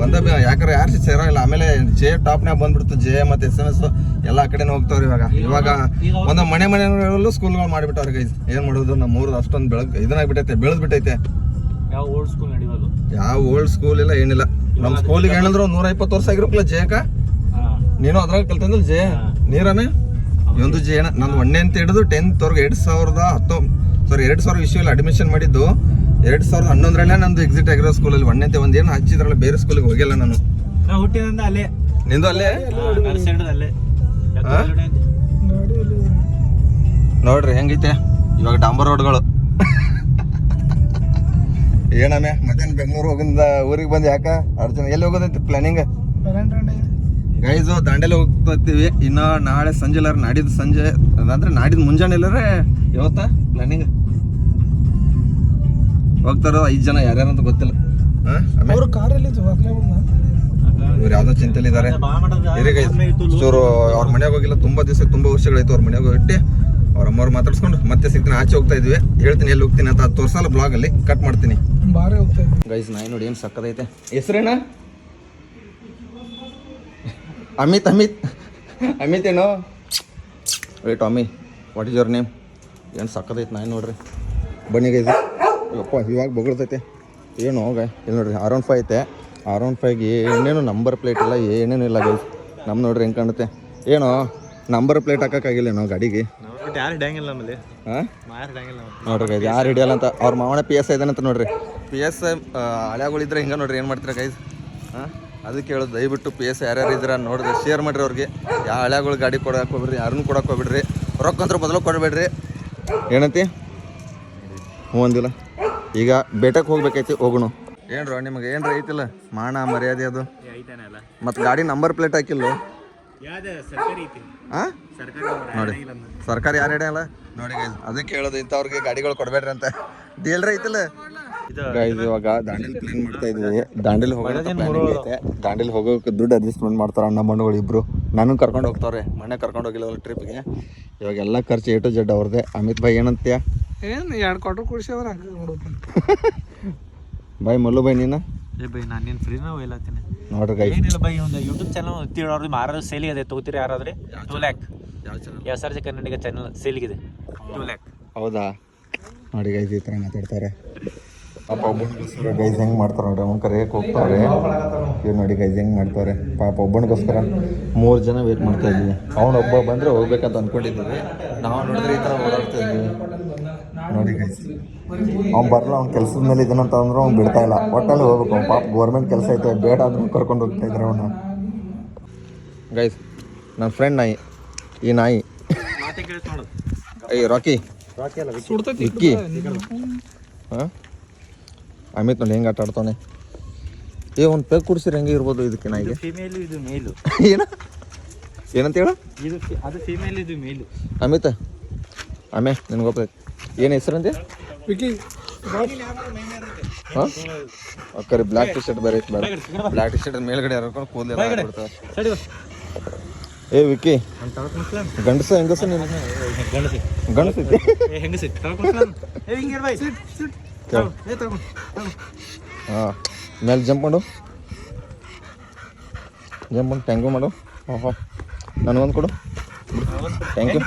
ಬಂದ ಯಾಕಂದ್ರೆ ಯಾರು ಸೇರೋ ಇಲ್ಲ. ಆಮೇಲೆ ಜೆ ಟಾಪ್ನಾಗ ಬಂದ್ಬಿಡ್ತು ಜೆ ಮತ್ತೆ ಎಸ್ ಎಂ ಎಸ್ ಎಲ್ಲ ಆ ಕಡೆನೇ ಹೋಗ್ತಾವ್ರಿ ಇವಾಗ. ಇವಾಗ ಒಂದ ಮನೆ ಮನೆಗಳಲ್ಲೂ ಸ್ಕೂಲ್ಗಳು ಮಾಡಿಬಿಟ್ಟವ್ರಿ ಗೈಸ್ ಏನ್ ಮಾಡೋದು? ನಮ್ಮ ಊರ್ ಅಷ್ಟೊಂದು ಬೆಳಗ್ ಇದನ್ನಾಗ್ಬಿಟ್ಟೈತೆ ಬೆಳೆದ್ ಬಿಟ್ಟೈತೆ ಯಾವ ಓಲ್ಡ್ ಸ್ಕೂಲ್ ಯಾವ ಓಲ್ಡ್ ಸ್ಕೂಲ್ ಇಲ್ಲ ಏನಿಲ್ಲ. ನಮ್ಮ ಸ್ಕೂಲಿಗೆ ಏನಂದ್ರೆ ಒಂದು ನೂರ ಇಪ್ಪತ್ತು ವರ್ಷ ಆಗಿರೋಕ್ಲ ಜೇಕ ನೀನು ಅದ್ರಾಗ ಕಲ್ತಂದ್ರೆ ಜೆ ನೀರಮೆ ಒಂದು ಜೇನ ನಾನು ನಂದು ಒಂದನೇ ಅಂತ ಹಿಡಿದು ಟೆಂತ್ ವರ್ಗ ಎರಡ್ ಸಾವಿರದ ಹತ್ತೊ ಸಾರಿ ಎರಡ್ ಸಾವಿರ ವಿಷಯದಲ್ಲಿ ಅಡ್ಮಿಷನ್ ಮಾಡಿದ್ದು. ಎರಡ್ ಸಾವಿರದ ಹನ್ನೊಂದರಲ್ಲೇ ನಂದು ಎಕ್ಸಿಟ್ ಆಗಿರೋ ಸ್ಕೂಲಲ್ಲಿ ಒಂದೇ ಒಂದು ಏನು ಹಚ್ಚಿದ್ರಲ್ಲ ಬೇರೆ ಸ್ಕೂಲಿಗೆ ಹೋಗಿಲ್ಲ ನಾನು. ನಾ ಹುಟ್ಟಿದಿಂದ ಅಲ್ಲೇ. ನಿಂದು ಅಲ್ಲೇ? ನೋಡ್ರಿ ಹೆಂಗೈತೆ? ಇವಾಗ ಡಾಂಬರ್ ರೋಡ್ಗಳು. ಏನಮ್ಮೆ ಮತ್ತೇನು ಬೆಂಗಳೂರು ಹೋಗಿಂದ ಊರಿಗೆ ಬಂದು ಯಾಕ? ಅರ್ಜುನ ಎಲ್ಲಿ ಹೋಗೋದೈತಿ ಪ್ಲಾನಿಂಗ್ ಗೈಸು ದಾಂಡೇಲಿ ಹೋಗ್ತೀವಿ ಇನ್ನ ನಾಳೆ ಸಂಜೆ ಇಲ್ಲಾರ ನಾಡಿದ್ದು ಸಂಜೆ. ಅಂದ್ರೆ ನಾಡಿದ್ದು ಮುಂಜಾನೆ ಇಲ್ಲಾರೆ ಇವತ್ತ ಪ್ಲಾನಿಂಗ್ ಹೋಗ್ತಾರೋ ಐದು ಜನ ಯಾರ್ಯಾರು ಅಂತ ಗೊತ್ತಿಲ್ಲ. ಅವರು ಕಾರಲ್ಲಿ ಇವ್ರು ಯಾವ್ದೋ ಚಿಂತೆಲಿ ಇದ್ದಾರೆ ಚೂರು ಅವ್ರ ಮನೆಗೆ ಹೋಗಿಲ್ಲ ತುಂಬಾ ದಿವಸ ತುಂಬಾ ವರ್ಷಗಳಾಯ್ತು ಅವ್ರ ಮನೆಗೆ ಹೋಗಿಟ್ಟು ಅವ್ರ ಅಮ್ಮವ್ರು ಮಾತಾಡ್ಸ್ಕೊಂಡು ಮತ್ತೆ ಸಿಗ್ತೀನಿ ಆಚೆ ಹೋಗ್ತಾ ಇದ್ವಿ. ಹೇಳ್ತೀನಿ ಎಲ್ಲಿ ಹೋಗ್ತೀನಿ ಅಂತ ಅದು ತೋರ್ಸಲ್ಲ ಬ್ಲಾಗ್ ಅಲ್ಲಿ ಕಟ್ ಮಾಡ್ತೀನಿ. ಬಾರಿ ಹೋಗ್ತಾ ಇದ್ವಿ. ಗೈಸ್ ನಾಯಿ ನೋಡಿ ಏನು ಸಕ್ಕದೈತೆ ಹೆಸರೇನ? ಅಮಿತ್ ಅಮಿತ್. ಅಮಿತ್ ಏನೋ? Tommy what is your name ಏನು ಸಕ್ಕದೈತೆ ನಾಯಿ ನೋಡ್ರಿ. ಬನ್ನಿ ಗೈಸ್ ಯಪ್ಪ ಇವಾಗ ಬೊಗಳ್ತೈತೆ ಏನು ಹೋಗ ಇಲ್ಲಿ ನೋಡ್ರಿ ಆರ್ ಒನ್ ಫೈವ್ ಐತೆ. ಆರ್ ಒನ್ ಫೈವ್ಗೆ ಏನೇನು ನಂಬರ್ ಪ್ಲೇಟ್ ಇಲ್ಲ ಏನೇನು ಇಲ್ಲ ಗೈಸ್. ನಮ್ಮ ನೋಡ್ರಿ ಹೆಂಗೆ ಕಾಣುತ್ತೆ. ಏನೋ ನಂಬರ್ ಪ್ಲೇಟ್ ಹಾಕೋಕ್ಕಾಗಿಲ್ಲ ಏನೋ ಗಾಡಿಗೆ? ನೋಡ್ರಿ ಗೈಸ್ ಯಾರು ಹಿಡಿಯಲ್ಲ ಅಂತ. ಅವ್ರ ಮಾವನ ಪಿ ಎಸ್ ಇದಾನಂತ ನೋಡ್ರಿ. ಪಿ ಎಸ್ ಹಳೆಗಳಿದ್ರೆ ಹಿಂಗೆ ನೋಡ್ರಿ ಏನು ಮಾಡ್ತೀರಾ ಗೈಸ್? ಹಾಂ ಅದಕ್ಕೆ ಹೇಳೋದು ದಯವಿಟ್ಟು ಪಿ ಎಸ್ ಯಾರ್ಯಾರು ಇದ್ರ ನೋಡಿದ್ರೆ ಶೇರ್ ಮಾಡಿರಿ ಅವ್ರಿಗೆ. ಯಾವ ಹಳೆಗಳು ಗಾಡಿ ಕೊಡಕ್ಕೆ ಹೋಗ್ಬಿಡ್ರಿ ಯಾರನ್ನೂ ಕೊಡೋಕೆ ಹೋಗ್ಬಿಡ್ರಿ. ರೊಕ್ಕ ಅಂತ ಬದಲು ಕೊಡಬೇಡ್ರಿ. ಏನಂತಿ? ಹ್ಞೂ ಅಂದಿಲ್ಲ ಈಗ ಬೇಟಕ್ಕೆ ಹೋಗ್ಬೇಕೈತಿ ಹೋಗೋಣ. ಏನ್ರ ನಿಮಗೆ ಏನ್ರ ಐತಿಲ್ಲ ಮಾಣ ಮರ್ಯಾದೆ ಅದು? ಮತ್ ಅಲ್ಲ. ಮತ್ತು ಗಾಡಿ ನಂಬರ್ ಪ್ಲೇಟ್ ಹಾಕಿಲ್ಲ ಯಾವ್ದು? ಸರ್ಕಾರಿ ಐತಿ. ಹಾಂ ಸರ್ಕಾರಿ ನೋಡಿ. ಸರ್ಕಾರ ಯಾರು ಹಿಡಿಯಲ್ಲ ನೋಡಿ ಗೈಸ್ ಅದಕ್ಕೆ ಹೇಳೋದು ಇಂಥವ್ರಿಗೆ ಗಾಡಿಗಳು ಕೊಡಬೇಡ್ರಿ ಅಂತ. ಡೀಲ್ರ ಐತಿಲ್ಲ ಗೈಸ್ ಇವಾಗ ದಾಂಡೇಲಿ ಕ್ಲೀನ್ ಮಾಡ್ತಾ ಇದ್ವಿ ದಾಂಡೇಲಿ ಹೋಗೋ ಐತೆ. ದಾಂಡೇಲಿ ಹೋಗೋಕೆ ದುಡ್ಡು ಅಡ್ಜಸ್ಟ್ಮೆಂಟ್ ಮಾಡ್ತಾರ ಅಣ್ಣ ಮಣ್ಣುಗಳು ಇಬ್ರು. ನಾನು ಕರ್ಕೊಂಡು ಹೋಗ್ತಾವ್ರೆ. ಮನೆ ಕರ್ಕೊಂಡು ಹೋಗಿಲ್ಲ ಟ್ರಿಪ್ಗೆ ಇವಾಗ ಎಲ್ಲ ಖರ್ಚು ಏ ಟು ಜಡ್ ಅವ್ರದ್ದೇ. ಅಮಿತ್ ಭಾಯ್ ಏನಂತೀಯ? ಏನು ಎರಡು ಕ್ವಾರ್ಟರ್ ಹಂಗೆ ನೋಡೋದು ಬಾಯ್ ಮಲ್ಲು ಬಾಯ್ ನೀನು? ಏ ಬೈ ನಾನು ನೀನು ಫ್ರೀನ ಒಯ್ಲತ್ತೀನಿ ನೋಡ್ರಿ ಗೈಸ್ ಏನಿಲ್ಲ ಬೈ ಒಂದು ಯೂಟ್ಯೂಬ್ ಚಾನಲ್ ತಿಳೋರು ಮಾರೋದು ಸೇಲಿಗೆ ಅದೇ ತಗೋತೀರಿ ಯಾರಾದ್ರೆ? Two lakh S R G Kannadiga channel ಸೇಲಿಗಿದೆ two lakh ಹೌದಾ? ನೋಡಿ ಗೈಸ್ ಈ ಥರ ಮಾತಾಡ್ತಾರೆ. ಪಾಪ ಒಬ್ಬನಿಗೋಸ್ಕರ ಗೈಸ್ ಹೆಂಗೆ ಮಾಡ್ತಾರೆ ನೋಡಿ ಅವ್ನು ಕರೆಯಕ್ಕೆ ಹೋಗ್ತಾರೆ? ಇವ್ರು ನೋಡಿ ಗೈಸ್ ಹೆಂಗೆ ಮಾಡ್ತಾರೆ. ಪಾಪ ಒಬ್ಬನಿಗೋಸ್ಕರ ಮೂರು ಜನ ವೇಟ್ ಮಾಡ್ತಾ ಇದ್ವಿ ಅವನೊಬ್ಬ ಬಂದರೆ ಹೋಗ್ಬೇಕಂತ ಅಂದ್ಕೊಂಡಿದ್ದೀವಿ ನಾವು ನೋಡಿದ್ರೆ ಈ ಥರ ಓಡಾಡ್ತಾ ಇದ್ವಿ ನೋಡಿ ಗೈಸ್. ಅವ್ನು ಬರಲ್ಲ ಅವ್ನ ಕೆಲಸದ ಮೇಲೆ ಇದನ್ನಂತ ಅಂದ್ರೆ ಅವ್ನು ಬಿಡ್ತಾ ಇಲ್ಲ. ಒಟ್ಟಲ್ಲಿ ಹೋಗ್ಬೇಕು. ಅವ್ನು ಪಾಪ ಗೌರ್ಮೆಂಟ್ ಕೆಲಸ ಐತೆ ಬೇಡ ಅಂದ್ರೆ ಕರ್ಕೊಂಡು ಹೋಗ್ತಾ ಇದ್ರೆ ಅವನು. ಗೈಸ್ ನನ್ನ ಫ್ರೆಂಡ್ ನಾಯಿ ಈ ನಾಯಿ. ಏಯ್ ರಾಕಿ. ರಾಕಿ ಅಲ್ಲ ಸುಡ್ತೈತಿ. ವಿಕ್ಕಿ. ಹಾಂ? ಅಮಿತ್ ನೋಡಿ ಹೆಂಗೆ ಆಟ ಆಡ್ತಾನೆ. ಏ ಒಂದು ಪೆಗ್ ಕುಡಿಸಿರಿ ಹೆಂಗೆ ಇರ್ಬೋದು ಇದಕ್ಕೆ ನಾಯಿಗೆ? ಫಿಮೇಲು ಇದು ಮೇಲು ಏನ? ಏನಂತ ಹೇಳು? ಇದು ಅದು ಫಿಮೇಲ್ ಇದು ಮೇಲು ಅಮಿತ್. ಆಮೆ ನಿನ್ಗೆ ಗೊತ್ತೈತೆ ಏನು ಹೆಸರಂತೆ ವಿಕಿ ಹಾಂ? ಅಕ್ಕರಿ ಬ್ಲ್ಯಾಕ್ ಟಿ ಶರ್ಟ್ ಬೇರೆ ಐತೆ ಬೇಡ. ಬ್ಲ್ಯಾಕ್ ಟಿ ಶರ್ಟ್ ಮೇಲ್ಗಡೆ ಹರ್ಕೊಂಡು ಕೂದಲು ಏ ತಳ್ಕೊಂಡ್ಸ್ಲ ಗಂಡಸ ಹೆಂಗಸ ನೀನು? ಗಂಡಸಿ. ಹಾಂ. ಮೇಲೆ ಜಂಪ್ ಮಾಡು. ಜಂಪ್ ಮಾಡಿ ಟ್ಯಾಂಕು ಮಾಡು. ಹಾಂ ಹಾಂ. ನನಗೊಂದು ಕೊಡು. Thank you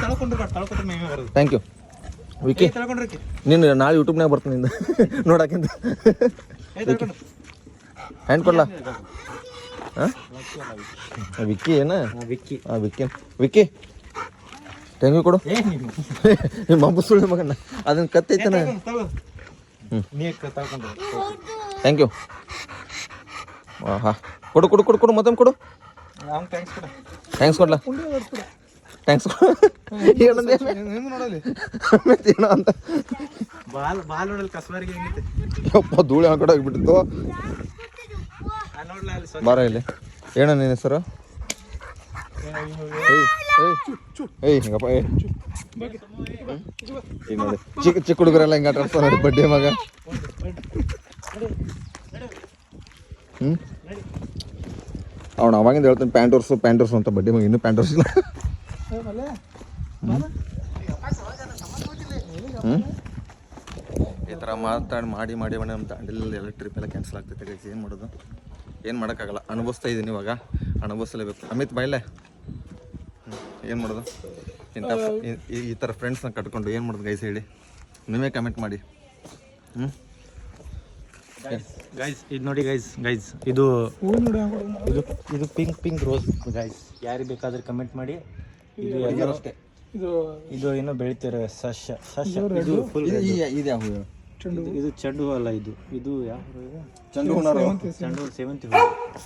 thank you Vicky ನೀನು ನಾಳೆ ಯೂಟ್ಯೂಬ್ನಾಗ ಬರ್ತೀನಿ ನಿಂದ. ನೋಡಕ್ಕಿಂತ. ಹ್ಯಾಂಡ್ ಕೊಡ್ಲಾ? ಹಾಂ ವಿಕ್ಕಿ ಏನ? ವಿಕ್ಕಿ ಹಾಂ ವಿಕ್ಕಿ ವಿಕ್ಕಿ ತೆಂಗು ಯು ಕೊಡು ನಿಮ್ಮ ಅಬ್ಬ ಸುಳ್ಳು ಮಗನ. ಅದನ್ನ ಕತ್ತೈತನ. ಥ್ಯಾಂಕ್ ಯು ಹಾಂ ಕೊಡು ಕೊಡು ಕೊಡು ಕೊಡು ಮತ್ತೊಮ್ಮೆ ಕೊಡು. ಥ್ಯಾಂಕ್ಸ್ ಕೊಡ್ಲಾ? ಥ್ಯಾಂಕ್ಸ್ ಏನೋ ಅಂತ. ಬಾಲ್ ಬಾಲ್ ನೋಡಲ್ ಕಸ್ಬಾರಿಗೆ ಹೆಂಗಿತ್ತು ಯಪ್ಪ ಧೂಳಿ ಹಾಕೊಡ ಹೋಗ್ಬಿಟ್ಟಿತ್ತು. ಬಾರ ಇಲ್ಲಿ. ಏನ ನಿನ್ನ ಹೆಸರು? ಏಯ್ ಹಿಂಗಪ್ಪ ಏಯ್. ಈಗ ನೋಡಿ. ಚಿಕ್ಕ ಚಿಕ್ಕ ಹುಡುಗರೆಲ್ಲ ಹಿಂಗೆ ಆಟ ಆಡ್ತಾರೆ ನೋಡಿ ಬಡ್ಡಿ ಮಗ. ಹ್ಞೂ ಅವ್ನು ಅವಾಗಿಂದ ಹೇಳ್ತಾನೆ ಪ್ಯಾಂಟ್ ವರ್ಸು ಅಂತ ಬಡ್ಡಿ ಮಗ ಇನ್ನೂ ಪ್ಯಾಂಟ್ ಇಲ್ಲ ಹ್ಞೂ ಈ ಥರ ಮಾತಾಡಿ ಮಾಡಿ ಮಾಡಿ ಮಾಡಿ ನಮ್ಮ ದಾಂಡೇಲಿ ಎಲ್ಲ ಟ್ರಿಪ್ ಎಲ್ಲ ಕ್ಯಾನ್ಸಲ್ ಆಗ್ತೈತೆ ಗೈಸ್ ಏನು ಮಾಡೋದು? ಏನು ಮಾಡೋಕ್ಕಾಗಲ್ಲ. ಅನುಭವಿಸ್ತಾ ಇದ್ದೀನಿ ಇವಾಗ. ಅನುಭವಿಸಲೇಬೇಕು. ಅಮಿತ್ ಬಾಯ್ಲೆ ಏನು ಮಾಡೋದು? ಇಂಥ ಈ- ಥರ ಫ್ರೆಂಡ್ಸ್ನ ಕಟ್ಕೊಂಡು ಏನು ಮಾಡೋದು ಗೈಸ್ ಹೇಳಿ? ನೀವೇ ಕಮೆಂಟ್ ಮಾಡಿ. ಹ್ಞೂ ಗೈಸ್ ಇದು ನೋಡಿ ಗೈಸ್ ಗೈಸ್ ಇದು ಇದು ಇದು ಪಿಂಕ್ ಪಿಂಕ್ ರೋಸ್ ಗೈಸ್ ಯಾರಿಗೆ ಬೇಕಾದ್ರೆ ಕಮೆಂಟ್ ಮಾಡಿ. ಇದು ಯಾವ್ದೋ- ಅಷ್ಟೇ ಇದು ಇದು ಇನ್ನು ಬೆಳಿತಿರೋ ಸಸ್ಯ. ಸಸ್ಯ. ಇದು ಫುಲ್ ಇದೆ ಹೂವು. ಚೆಂಡು ಇದು ಚೆಂಡು ಹೂ ಅಲ್ಲ ಇದು. ಇದು ಯಾವ ಹೂ ಇದು? ಚಂಡು ಹೂನಾರು. ಚೆಂಡು ಹೂ ಸೇವಂತಿ ಹೂ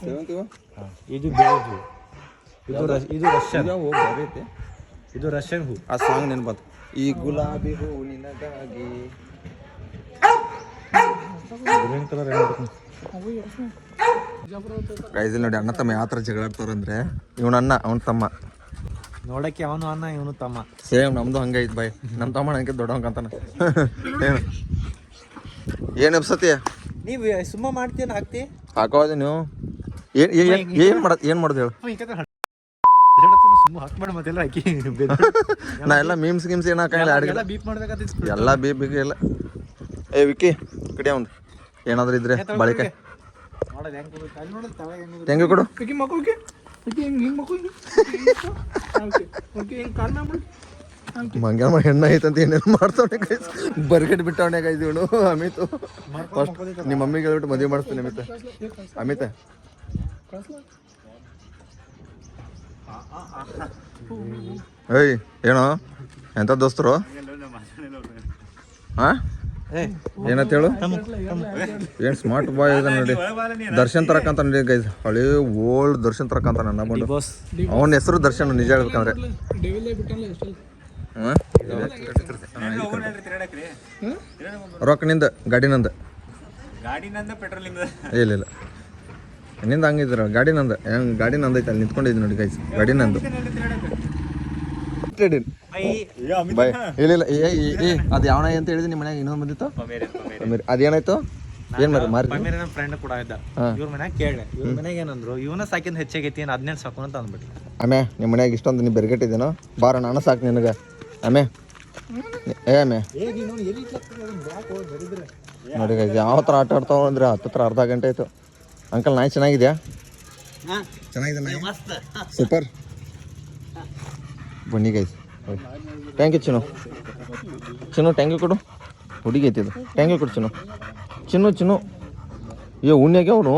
ಸೇವಂತಿ ಹೂವು? ಹಾ. ಇದು ಬೇರೆ ಹೂ. ಇದು ರಶ್- ಇದು ರಷ್ಯನ್. ಯಾವ ಹೂವು? ಬೇರೆ ಐತೆ. ಇದು ರಷ್ಯನ್ ಹೂ. ಆ ಸಾಂಗ್ ನೆನಪಂತ ಈ ಗುಲಾಬಿ ಹೂ ನಿನಗಾಗಿ. ಗ್ರೀನ್ ಕಲರ್ ಗೈಸ್ ನೋಡಿ ಅಣ್ಣ ತಮ್ಮ ಯಾವ ಥರ ಅಂದ್ರೆ ಇವನ ಅಣ್ಣ ಅವನ ತಮ್ಮ. ನೋಡಕ್ಕೆ ಅವನು ಅನ್ನ ಇವನು ತಮ್ಮ. ಸೇಮ್ ನಮ್ದು ಹಂಗೈತ್ ಬಾಯ್. ನಮ್ಮ ತಮ್ಮ ಹಂಗೆ ದೊಡ್ಡವಂಕ ಅಂತಾನೆ. ಏನು? ಏನು ಎಬ್ಸತಿ ನೀವು ಸುಮ್ಮ ಮಾಡ್ತೀಯ ಹಾಕ್ತಿ? ಹಾಕೋದು ನೀವು. ಏನು ಏನು ಮಾಡೋದು ಏನು ಮಾಡೋದು ಹೇಳು? ನಾ ಎಲ್ಲ ಮೀಮ್ಸ್ ಗಿಮ್ಸ್ ಏನು ಹಾಕಂಗಿಲ್ಲ ಅಡಿಗೆ ಬೀಪ್ ಎಲ್ಲ ಬೀ ಬಿಗಿ ಎಲ್ಲ. ಏ ವಿಕ್ಕಿ ಕಡೆ ಒಂದು. ಏನಾದ್ರು ಇದ್ರೆ ಬಳಿಕ. ಹೆಂಗ್ ಹೆಂಗ್ ಹೆಂಗೆ ಕೊಡು? ಪಿಕ್ಕಿ ಮಕ್ಕಳಿಗೆ ಪಿಕ್ಕಿ ಹಿಂಗ್ ಹಿಂಗ್ ಓಕೆ ಹಿಂಗ್ ಕಾಲ್ ಮಾಡ್ಬಿಡು ಮಂಗ್ಯ ಹೆಣ್ಣು ಐತಂತ ಏನೇನು ಮಾಡ್ತಾವಣೆ ಗೈಸ್ ಬರ್ಗಟ್ ಬಿಟ್ಟವಣೆ ಗೈಸ್ ಇವನು, ಅಮಿತ್. ಫಸ್ಟ್ ನಿಮ್ಮ ಮಮ್ಮಿಗೆ ಹೇಳ್ಬಿಟ್ಟು ಮದುವೆ ಮಾಡಿಸ್ತೀನಿ ಅಮಿತ್. ಅಮಿತ. ಏಯ್, ಏನೋ? ಎಂಥ ದೋಸ್ತರು? ಹಾ ಏನಂತ ಹೇಳು? ಏನ್ ಸ್ಮಾರ್ಟ್ ಬಾಯ್ ಇದೆ ನೋಡಿ. ದರ್ಶನ್ ತರಕಂತ ನೋಡಿ ಗೈಸ್ ಹಳೆ ಓಲ್ಡ್ ದರ್ಶನ್ ತರಕಂತ ನನ್ನ ಬಂದು ಅವನ ಹೆಸರು ದರ್ಶನ್ ನಿಜ ಹೇಳ್ಬೇಕಂದ್ರೆ. ರೊಕ್ಕ ನಿಂದ ಗಾಡಿ ನಂದ. ಇಲ್ಲ ಇಲ್ಲ. ನಿಂದ ಹಂಗಿದ್ರ ಗಾಡಿ ನಂದ. ಗಾಡಿ ನಂದೈತೆ ಅಲ್ಲಿ ನಿಂತ್ಕೊಂಡಿದ್ದೀನಿ ನೋಡಿ ಗೈಸ್ ಗಾಡಿ ನಂದು. ಬಾಯ್ ಇಲ್ಲ ಇಲ್ಲ ಏ ಏ, ಏ ಅದು ಯಾವನ ಅಂತ ಹೇಳಿದ್ರೆ ನಿಮ್ಮ ಮನ್ಯಾಗ? ಇನ್ನೊಂದು ಬಂದಿತ್ತು? ಅದೇನಾಯ್ತು ಏನು ಮಾಡಿ ಮಾರಿ ಪಮೇರ ನಮ್ಮ ಫ್ರೆಂಡ್ ಕೂಡ ಇದ್ದ. ಇವ್ರ ಮನ್ಯಾಗ ಕೇಳಿದೆ. ಇವ್ರ ಮನ್ಯಾಗ ಏನಂದ್ರು ಇವನ ಸಾಕಿಂದ ಹೆಚ್ಚಾಗೈತಿ ಏನು ಹದಿನೆಂಟು ಸಾಕು ಅಂತ ಅಂದ್ಬಿಟ್ಟು ಆಮೆ ನಿಮ್ಮ ಮನ್ಯಾಗ ಇಷ್ಟೊಂದು ನೀ ಬೆರ್ಗಟ್ಟಿದ್ದೇನೋ? ಬಾರ ನಾನು ಸಾಕು ನಿನಗೆ. ಆಮೆ ಏ ಆಮೆ ನೋಡಿ ಯಾವ ಥರ ಆಟ ಆಡ್ತಾವ ಅಂದ್ರೆ ಹತ್ತತ್ರ ಅರ್ಧ ಗಂಟೆ ಆಯ್ತು. ಅಂಕಲ್ ನಾಯಿ ಚೆನ್ನಾಗಿದ್ಯಾ? ಚೆನ್ನಾಗಿದೆ ನಾಯಿ. ಸೂಪರ್. ಬನ್ನಿ guys thank you Chinnu. Chinnu thank you ಕೊಡು. ಹುಡುಗಿ ಐತಿ ಇದು. ಟ್ಯಾಂಕ್ ಯು ಕೊಡು ಚಿನ್ನು. ಚಿನ್ನು ಚಿನ್ನು. ಏ ಉಣ್ಯಾಗೆ ಅವನು?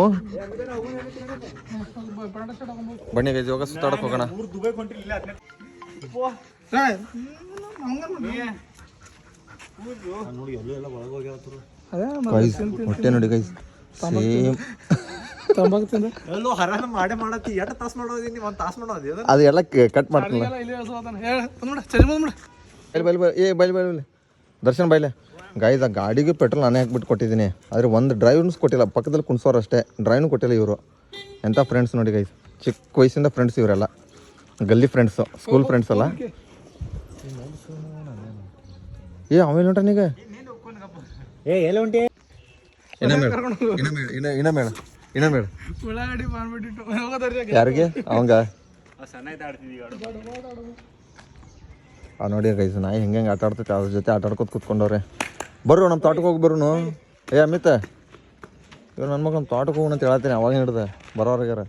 ಬನ್ನಿ ಗೈಸ್ ಇವಾಗ ಸುತ್ತಾಡಕ್ಕೆ ಹೋಗೋಣ. ಹೊಟ್ಟೆ ನೋಡಿ ಗೈಸ್ ಸೇಮ್ ತಂಬಾಕು ತಿಂದ ಎಲ್ಲೋ ಹರಾನ ಮಾಡೇ ಮಾಡತ್ತಿ. ಎಷ್ಟು ತಾಸು ಮಾಡೋದೀನಿ ಒಂದು ತಾಸು ಮಾಡೋದು ಅದು ಎಲ್ಲ ಕಟ್ ಮಾಡ್ತೀನಿ ಇಲ್ಲಿ ಹೇಳ. ಬಂದ್ಬಿಡ ಬೈಲ್ ಬೈಲ್ ಬೈಲ್. ಏ ಬೈಲ್ ಬೈಲ್ ಬೈಲ್. ದರ್ಶನ್ ಬೈಲೆ. ಗಾಯ್ದ ಗಾಡಿಗೆ ಪೆಟ್ರೋಲ್ ನಾನೇ ಹಾಕ್ಬಿಟ್ಟು ಕೊಟ್ಟಿದ್ದೀನಿ. ಆದರೆ ಒಂದು ಡ್ರೈವ್ನು ಕೊಟ್ಟಿಲ್ಲ. ಪಕ್ಕದಲ್ಲಿ ಕುಣ್ಸೋರು ಅಷ್ಟೇ. ಡ್ರೈವ್ನು ಕೊಟ್ಟಿಲ್ಲ ಇವರು. ಎಂಥ ಫ್ರೆಂಡ್ಸ್ ನೋಡಿ ಗೈಸ್ ಚಿಕ್ಕ ವಯಸ್ಸಿಂದ ಫ್ರೆಂಡ್ಸ್ ಇವರೆಲ್ಲ. ಗಲ್ಲಿ ಫ್ರೆಂಡ್ಸು ಸ್ಕೂಲ್ ಫ್ರೆಂಡ್ಸ್ ಅಲ್ಲ. ಏ ಆಮೇಲೆ ಹೊಂಟ ನೀಗ ಏ ಎಲ್ಲ ಹೊಂಟಿ? ಇನ್ನ ಮೇಡಮ್ ಇನ್ನ ಮೇಳ ಬೇಡ. ಉಳ್ಳಾಗಡ್ಡಿ ಮಾಡ್ಬಿಟ್ಟಿಟ್ಟು ಯಾರಿಗೆ? ಅವಂಗ? ಆ ನೋಡಿ. ಗೈಸ್ ನಾಯಿ ಹೆಂಗೆ ಹೆಂಗೆ ಆಟ ಆಡ್ತೈತೆ ಅದ್ರ ಜೊತೆ ಆಟ ಆಡ್ಕೊತ ಕುತ್ಕೊಂಡವ್ರೆ. ಬರ್ರು ನಮ್ಮ ತೋಟಕ್ಕೆ ಹೋಗಿ ಬರೋನು ಏ ಅಮಿತ. ಇವ್ರು ನನ್ನ ಮಗ ನಮ್ಮ ತೋಟಕ್ಕೆ ಹೋಗೋಣ ಅಂತ ಹೇಳತ್ತೀನಿ ಅವಾಗ ಹಿಡ್ದೆ. ಬರೋರ್ಗಾರ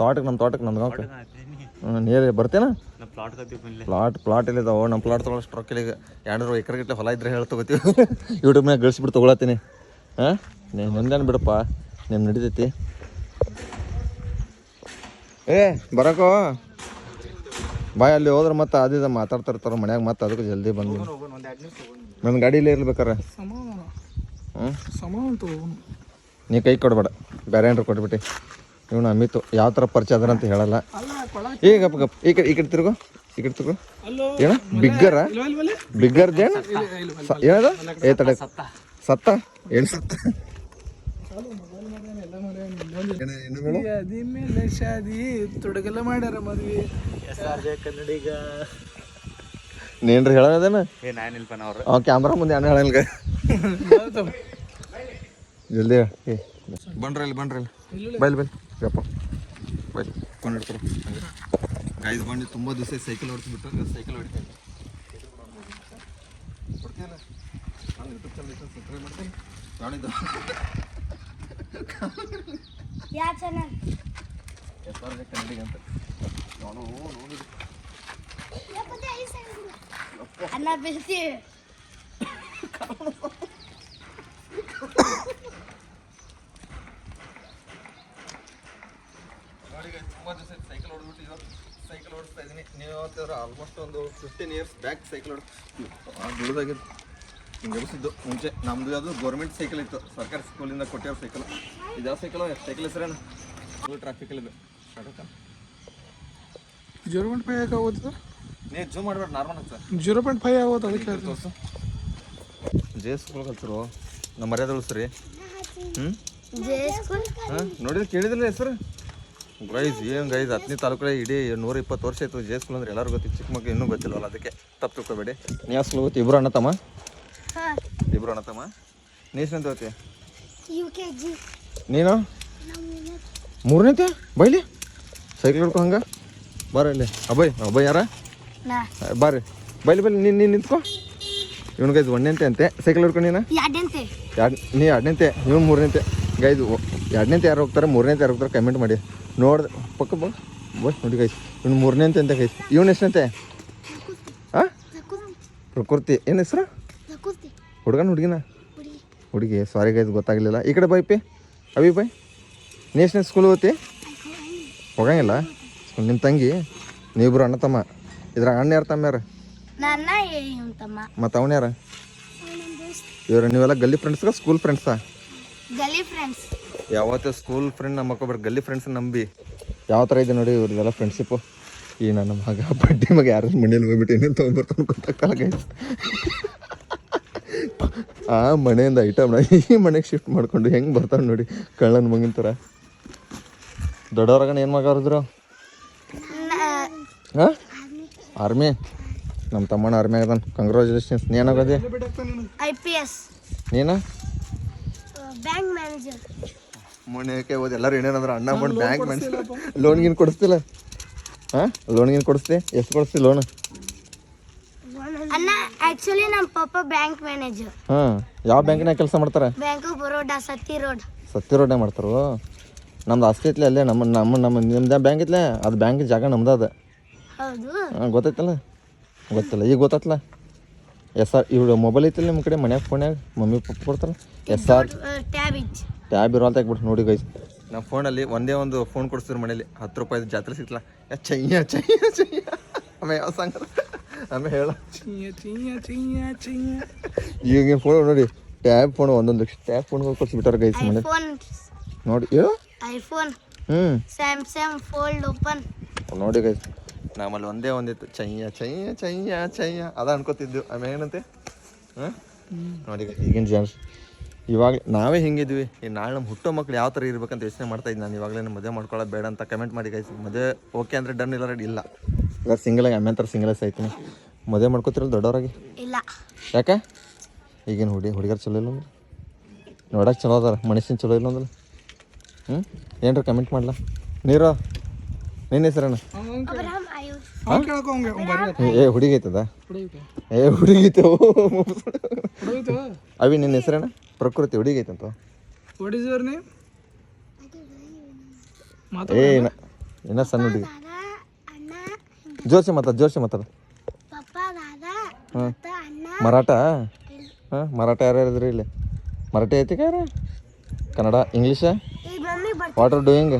ತೋಟಕ್ಕೆ ನಮ್ಮ ತೋಟಕ್ಕೆ ನಮ್ಮ ಗಾಂವ್ಕೆ ನೀರೇ ಬರ್ತೇನ? ಪ್ಲಾಟ್ ಪ್ಲಾಟ್ ಪ್ಲಾಟ್ ಎಲ್ಲಿದಾವೆ ನಮ್ಮ ಪ್ಲಾಟ್ ತೊಗೊಳ್ಳೋ ಸ್ಟ್ರಕ್ ಇಲ್ಲಿ ಎರಡು ಎಕರೆ ಗಟ್ಟಲೆ ಹೊಲ ಇದ್ರೆ ಹೇಳಿ ಯೂಟ್ಯೂಬ್ ಯೂಟ್ಯೂಬ್ನಾಗ ಗಳಿಸ್ಬಿಟ್ಟು ತೊಗೊಳತ್ತೀನಿ. ಹಾಂ? ನೀನು ನಿಂದೇನು ಬಿಡಪ್ಪ? ನಿಮ್ಮ ನಡಿತೈತಿ? ಏ, ಬರಕೋ. ಬಾಯ್, ಅಲ್ಲಿ ಹೋದ್ರೆ ಮತ್ತೆ ಅದಿದ ಮಾತಾಡ್ತಿರ್ತಾರ ಮನ್ಯಾಗ ಮತ್ತೆ ಅದಕ್ಕೆ ಜಲ್ದಿ ಬಂದು. ನನ್ನ ಗಾಡಿ ಇಲ್ಲೇ ಇರ್ಬೇಕಾರೆ ನೀ ಕೈ ಕೊಡ್ಬೇಡ. ಬೇರೆ ಏನಾರು ಕೊಟ್ಬಿಟ್ಟು. ಇವನು ಅಮಿತು ಯಾವ ಥರ ಪರಿಚಯ ಅದ್ರ ಅಂತ ಹೇಳಲ್ಲ. ಈಗ ಗಪ್ ಗಪ್. ಈ ಕಡೆ ಈ ಕಡೆ ತಿರುಗೋ. ಈ ಕಡೆ ತಿರುಗೋ. ಏನ? ಬಿಗ್ಗರ? ಬಿಗ್ಗರ್ದೇನ? ಏನದ? ಏ ಸತ್ತ? ಏನು ಸತ್ತ? ಮೇಲೆ ಶಾದಿ ತೊಡಗೆಲ್ಲ ಮಾಡ್ಯಾರ ಮದ್ವಿ. S R J Kannadiga. ನೀನ್ರಿ ಹೇಳೋದೇನ ಏ ನಾನು ಇಲ್ಪನ ಅವ್ರು ಅವ ಕ್ಯಾಮ್ರಾ ಮುಂದೆ ಅಣ್ಣ ಹೇಳಲ್ಗ ಜಲ್ದಿ ಹೇಳು. ಏ ಬನ್ರಿ ಇಲ್ಲಿ ಬನ್ರಿ ಇಲ್ಲಿ ಬೈಲ್ ಬೈಲ್. ಯಪ್ಪ. ಬೈಲ್. ಫೋನ್ ಹಿಡ್ಕೊರು ಹಂಗೆ. ಗೈಸ್ ಬಂದು ತುಂಬ ದಿವಸ ಸೈಕಲ್ ಹೊಡೆಸ್ಬಿಟ್ಟು ಸೈಕಲ್ ಹೊಡಿತೀನಿ ಕೊಡ್ತೀಯಲ್ಲ ನಾನು ಯೂಟ್ಯೂಬ್ ಚಾನಲ್ ಸಬ್ಸ್ಕ್ರೈಬ್ ಮಾಡ್ತೀನಿ. ನಾಳಿದ್ದು ಯಾ ಚಾನಲ್ ಅನ್ನ ಬಿಡ್ತೀವಿ ನೋಡಿ ತುಂಬ ತುಂಬಾ ದಿವಸ ಸೈಕಲ್ ಹೊಡೆದ್ಬಿಟ್ಟು ಇವತ್ತು ಸೈಕಲ್ ಓಡಿಸ್ತಾ ಇದ್ದೀನಿ ನೀವು ಯಾವತ್ತಾದ್ರೂ ಆಲ್ಮೋಸ್ಟ್ ಒಂದು ಫಿಫ್ಟೀನ್ ಇಯರ್ಸ್ ಬ್ಯಾಕ್ ಸೈಕಲ್ ಹೊಡ್ ದುಡ್ದಾಗಿದ್ದು ಹಿಂಗೆ ಎಬ್ಸಿದ್ದು ಮುಂಚೆ ನಮ್ಮದು ಅದು ಗೌರ್ಮೆಂಟ್ ಸೈಕಲ್ ಇತ್ತು. ಸರ್ಕಾರಿ ಸ್ಕೂಲಿಂದ ಕೊಟ್ಟಿರೋ ಸೈಕಲ್ ಇದು ಸೈಕಲ್ ಸೈಕಲ್ ಹೆಸರೇನು? ಫುಲ್ ಟ್ರಾಫಿಕಲ್ ಇದು. ಜೀರೋ ಪಾಯಿಂಟ್ ಫೈವ್ ಯಾಕೆ ಆಗೋದು ನೀವು ಜೂಮ್ ಮಾಡ್ಬೇಡ normal sir zero point five ಆಗೋದು ಅದಕ್ಕೆ ಹೇಳ್ತೀನಿ. ತೋರಿಸು. ಜೆ ಸ್ಕೂಲ್ ಕಲ್ಸರು ನಮ್ಮ ಮರ್ಯಾದೆ ಉಳಿಸ್ರಿ. ಹ್ಞೂ ಹಾಂ? ನೋಡಿದ್ರೆ ಕೇಳಿದಿಲ್ಲ ಹೆಸರು? ಗೈಸ್ ಏನು ಗೈಸ್ ಹತ್ತನೇ ತಾಲೂಕಡೆ ಇಡೀ ನೂರ ಇಪ್ಪತ್ತು ವರ್ಷ ಆಯ್ತು ಜೆ ಸ್ಕೂಲ್ ಅಂದ್ರೆ ಎಲ್ಲರೂ ಗೊತ್ತಿತ್ತು. ಚಿಕ್ಕ ಮಕ್ಳು ಇನ್ನೂ ಗೊತ್ತಿಲ್ಲವಲ್ಲ ಅದಕ್ಕೆ ತಪ್ಪು ತಿಳ್ಕೊಬೇಡಿ. ನೀ ಯಾವ ಸ್ಕೂಲ್ ಗೊತ್ತಿ ಇಬ್ರು ಅಣ್ಣ ತಮ್ಮ ಹಾಂ. ಇಬ್ರು ಅಣ್ಣ ತಮ್ಮ ನೀ ಎಷ್ಟು ಅಂತ ಹೋಗ್ತಿ ಯು ಕೆ ಜಿ ನೀನು? ಮೂರನೇತೆ? ಬೈಲಿ? ಸೈಕಲ್ ಹಿಡ್ಕೊ ಹಂಗೆ. ಬರ್ರಿ ಇಲ್ಲಿ. ಅಬ್ಬಾಯ್ ಅಬ್ಬಯ್ ಯಾರ? ಬರ್ರಿ ಬಾರಿ. ಬೈಲಿ ಬೈಲಿ ನೀನು ನೀನು ನಿಂತ್ಕೊ. ಇವನು ಗೈಸ್ ಒಂದನೇಂತೆ ಅಂತೆ. ಸೈಕಲ್ ಹಿಡ್ಕೊ ನೀನು? ಎರಡು ನೀ ಎರಡನೇಂತೆ ಇವನು ಮೂರನೇಂತೆ. ಗೈದು ಎರಡನೇಂತೆ ಯಾರು ಹೋಗ್ತಾರೆ ಮೂರನೇಂತೆ ಯಾರು ಹೋಗ್ತಾರೆ ಕಮೆಂಟ್ ಮಾಡಿ. ನೋಡ್ದೆ ಪಕ್ಕ ಬಾ. ಬಸ್ ನೋಡಿ ಗೈಸ್ ಇವ್ನು ಮೂರನೇಂತೆ ಅಂತ ಗೈಸ್. ಇವನು ಎಷ್ಟಂತೆ ಹಾಂ ಪ್ರಕೃತಿ. ಏನು ಹೆಸ್ರು? ಹುಡುಗನ ಹುಡುಗಿನ? ಹುಡುಗಿ. ಸಾರಿ ಗೈಸ್ ಗೊತ್ತಾಗಲಿಲ್ಲ. ಈ ಕಡೆ ಬೈ ಬಾಯ್ ನೇಷನಲ್ ಸ್ಕೂಲ್ ಹೋಗ್ತಿ ಹೋಗಂಗಿಲ್ಲ. ನಿಮ್ಮ ತಂಗಿ ನೀವಿಬ್ರು ಅಣ್ಣ ತಮ್ಮ. ಇದ್ರಾಗ ಅಣ್ಣ ಯಾರು ತಮ್ಮ ಯಾರು? ಮತ್ತು ಅವನ ಯಾರ? ಇವ್ರು ನೀವೆಲ್ಲ ಗಲ್ಲಿ ಫ್ರೆಂಡ್ಸ್ಗ ಸ್ಕೂಲ್ ಫ್ರೆಂಡ್ಸಾ ಗಲ್ಲಿ ಫ್ರೆಂಡ್ಸ್ ಯಾವತ್ತೂ ಸ್ಕೂಲ್ ಫ್ರೆಂಡ್ ನಮ್ಮ ಮಕ್ಕಳು ಗಲ್ಲಿ ಫ್ರೆಂಡ್ಸ್ ನಂಬಿ. ಯಾವ ಥರ ಇದೆ ನೋಡಿ ಇವ್ರದೆಲ್ಲ ಫ್ರೆಂಡ್ಶಿಪ್ಪು ಈ ನನ್ನ ಮಗ ಬಡ್ಡಿ ಮಗ ಯಾರು ಮನೇಲಿ ಹೋಗ್ಬಿಟ್ಟು ಏನೇನು ತೊಗೊಂಡ್ಬರ್ತಾನೆ ಗೊತ್ತಾಗ್ತಲ್ಲ ಗೈಸ್ ಆ ಮನೆಯಿಂದ ಐಟಮ್ನ ಈ ಮನೆಗೆ ಶಿಫ್ಟ್ ಮಾಡ್ಕೊಂಡು ಹೆಂಗೆ ಬರ್ತಾವೆ ನೋಡಿ ಕಳ್ಳನ ಮಗಿನ ಥರ ದೊಡ್ಡವ್ರಾಗನ ಏನು ಮಗ ಅವ್ರದ್ರು? ಹಾಂ ಆರ್ಮಿ ನಮ್ಮ ತಮ್ಮನ ಆರ್ಮಿ ಆಗದಾನ. ಕಂಗ್ರ್ಯಾಚುಲೇಷನ್ಸ್ ನೀನಾಗದೆ ಐ ಪಿ ಎಸ್ ನೀನು? ಬ್ಯಾಂಕ್ ಮ್ಯಾನೇಜರ್ ಮೊನ್ನೆಕ್ಕೆ ಹೋದ ಎಲ್ಲರೂ ಏನೇನಂದ್ರೆ ಅಣ್ಣ ಬಂದು ಬ್ಯಾಂಕ್ ಮ್ಯಾನೇಜರ್ ಲೋನ್ ಗಿನ್ ಕೊಡಿಸ್ತಿಲ್ಲ? ಹಾಂ ಲೋನ್ ಗಿನ್ ಕೊಡಿಸ್ತಿ? ಎಷ್ಟು ಕೊಡಿಸ್ತಿ ಲೋನ್ ಅಣ್ಣ ಆಕ್ಚುಲಿ ನಮ್ಮ ಪಾಪ ಬ್ಯಾಂಕ್ ಮ್ಯಾನೇಜರ್ ಹಾಂ ಯಾವ ಬ್ಯಾಂಕ್ನಾಗ ಕೆಲಸ ಮಾಡ್ತಾರೆ? Bank of Baroda Satti road ಸತ್ಯ ರೋಡೇ ಮಾಡ್ತಾರೋ? ನಮ್ದು ಆಸ್ತಿ ಐತ್ಲೆ ಅಲ್ಲೇ ನಮ್ಮ ನಮ್ಮ ನಮ್ಮ ನಿಮ್ದು ಬ್ಯಾಂಕ್ ಐತ್ಲೆ ಅದು ಬ್ಯಾಂಕ್ ಜಾಗ ನಮ್ದು ಅದ. ಹೌದು. ಹಾಂ ಗೊತ್ತೈತಲ್ಲ? ಗೊತ್ತಿಲ್ಲ ಈಗ ಗೊತ್ತಾತ್ಲ? ಎಸ್ ಆರ್ ಇವ್ರು ಮೊಬೈಲ್ ಐತಿಲ್ಲ ನಿಮ್ಮ ಕಡೆ ಮನ್ಯಾಗ ಫೋನ್ಯಾಗ? ಮಮ್ಮಿ ಪಪ್ಪ ಕೊಡ್ತಾರ? S R? ಟ್ಯಾಬ್ ಇಚ್ ಟ್ಯಾಬ್ ಇರೋ ಅಂತ ಬಿಟ್ಟು ನೋಡಿ ಗೈಸ್ ನಮ್ಮ ಫೋನಲ್ಲಿ ಒಂದೇ ಒಂದು ಫೋನ್ ಕೊಡಿಸ್ತೀರಿ ಮನೇಲಿ. ಹತ್ತು ರೂಪಾಯಿದು ಜಾತ್ರೆ ಸಿಗ್ತಲ್ಲ ಯಾ ಚಯ್ಯ ಚಯ್ಯ ಚಯ್ಯ ಆಮೇಲೆ ಯಾವ ಸಂಗ ಆಮೇಲೆ ಹೇಳ. ಚಿಯ್ಯ ಚಿಯ್ಯ ಚಿಯ್ಯ ಚಿಯ್ಯ ಈಗಿನ ಫೋನ್ ನೋಡಿ ಟ್ಯಾಬ್ ಫೋನ್ ಒಂದೊಂದು ಲಕ್ಷ ಟ್ಯಾಬ್ ಫೋನ್ ಕೊಡ್ಸಿಬಿಟ್ಟಾರೆ ಗೈಸ್ ಮನೆ ನೋಡಿ ಹೇಳು. ಐಫೋನ್ ಹ್ಞೂ ಸ್ಯಾಮ್ಸಂಗ್ ಫೋಲ್ಡ್ ಓಪನ್ ನೋಡಿ ಗೈಸ್ ನಮ್ಮಲ್ಲಿ ಒಂದೇ ಒಂದಿತ್ತು. ಚೈಯ ಚೈಯ ಚೈಯ ಚೈಯ. ಅದ ಅನ್ಕೋತಿದ್ದು ಆಮೇಲೆ ಏನಂತೆ? ಹಾಂ? ನೋಡಿ ಈಗಿನ ಜನರು ಇವಾಗ ನಾವೇ ಹಿಂಗಿದ್ವಿ. ಈ ನಾಳೆ ನಮ್ಮ ಹುಟ್ಟೋ ಮಕ್ಳು ಯಾವ ಥರ ಇರ್ಬೇಕಂತ ಯೋಚನೆ ಮಾಡ್ತಾ ಇದ್ದೀನಿ ನಾನು. ಇವಾಗಲೇ ಮದುವೆ ಮಾಡ್ಕೊಳ್ಳೋದು ಬೇಡ ಅಂತ ಕಮೆಂಟ್ ಮಾಡಿ ಗೈಸ್ ಮದುವೆ ಓಕೆ ಅಂದರೆ ಡನ್ ಇಲ್ಲ ರೆಡಿ ಇಲ್ಲ. ಇವಾಗ ಸಿಂಗಲಾಗಿ ಆಮೇಲೆ ಥರ ಸಿಂಗಲಸ್ ಆಯ್ತೀನಿ ಮದುವೆ ಮಾಡ್ಕೋತಿರಲ್ಲ ದೊಡ್ಡವರಾಗಿ? ಇಲ್ಲ. ಯಾಕೆ? ಈಗೇನು ಹುಡುಗಿ ಹುಡುಗರು ಚಲೋ ಇಲ್ಲ ಅಂದ್ರೆ ನೋಡಕ್ಕೆ ಚಲೋ ಅದಾರ ಮನುಷ್ಯನ ಚಲೋ ಇಲ್ಲ ಅಂದ್ರೆ ಹ್ಞೂ ಏನ್ರ ಕಮೆಂಟ್ ಮಾಡಲ? ನೀರೋ? ನಿನ್ನ ಹೆಸರಣ್ಣ ಏ ಹುಡುಗಿ ಐತದ? ಹುಡುಗಿತ. ಏ ಹುಡುಗಿ ಐತೆ ಹುಡುಗಿತ. ಅವಿ ನಿನ್ನ ಹೆಸರೇನ? ಪ್ರಕೃತಿ ಹುಡುಗಿ ಐತಂತ? ವಾಟ್ ಇಸ್ ಯುವರ್ ನೇಮ್ ಏ ಇನ್ನ ಇನ್ನ ಸಣ್ಣ ಹುಡುಗಿ. ಜೋರ್ಸಿ ಮಾತಾಡ ಜೋರ್ಸಿ ಮಾತಾಡ. ಹಾಂ. ಮರಾಠ? ಹಾಂ ಮರಾಠ ಯಾರು ಇದ್ರಿ ಇಲ್ಲಿ? ಮರಾಠಿ ಐತಿ ಯಾರ? Kannada English? What are doing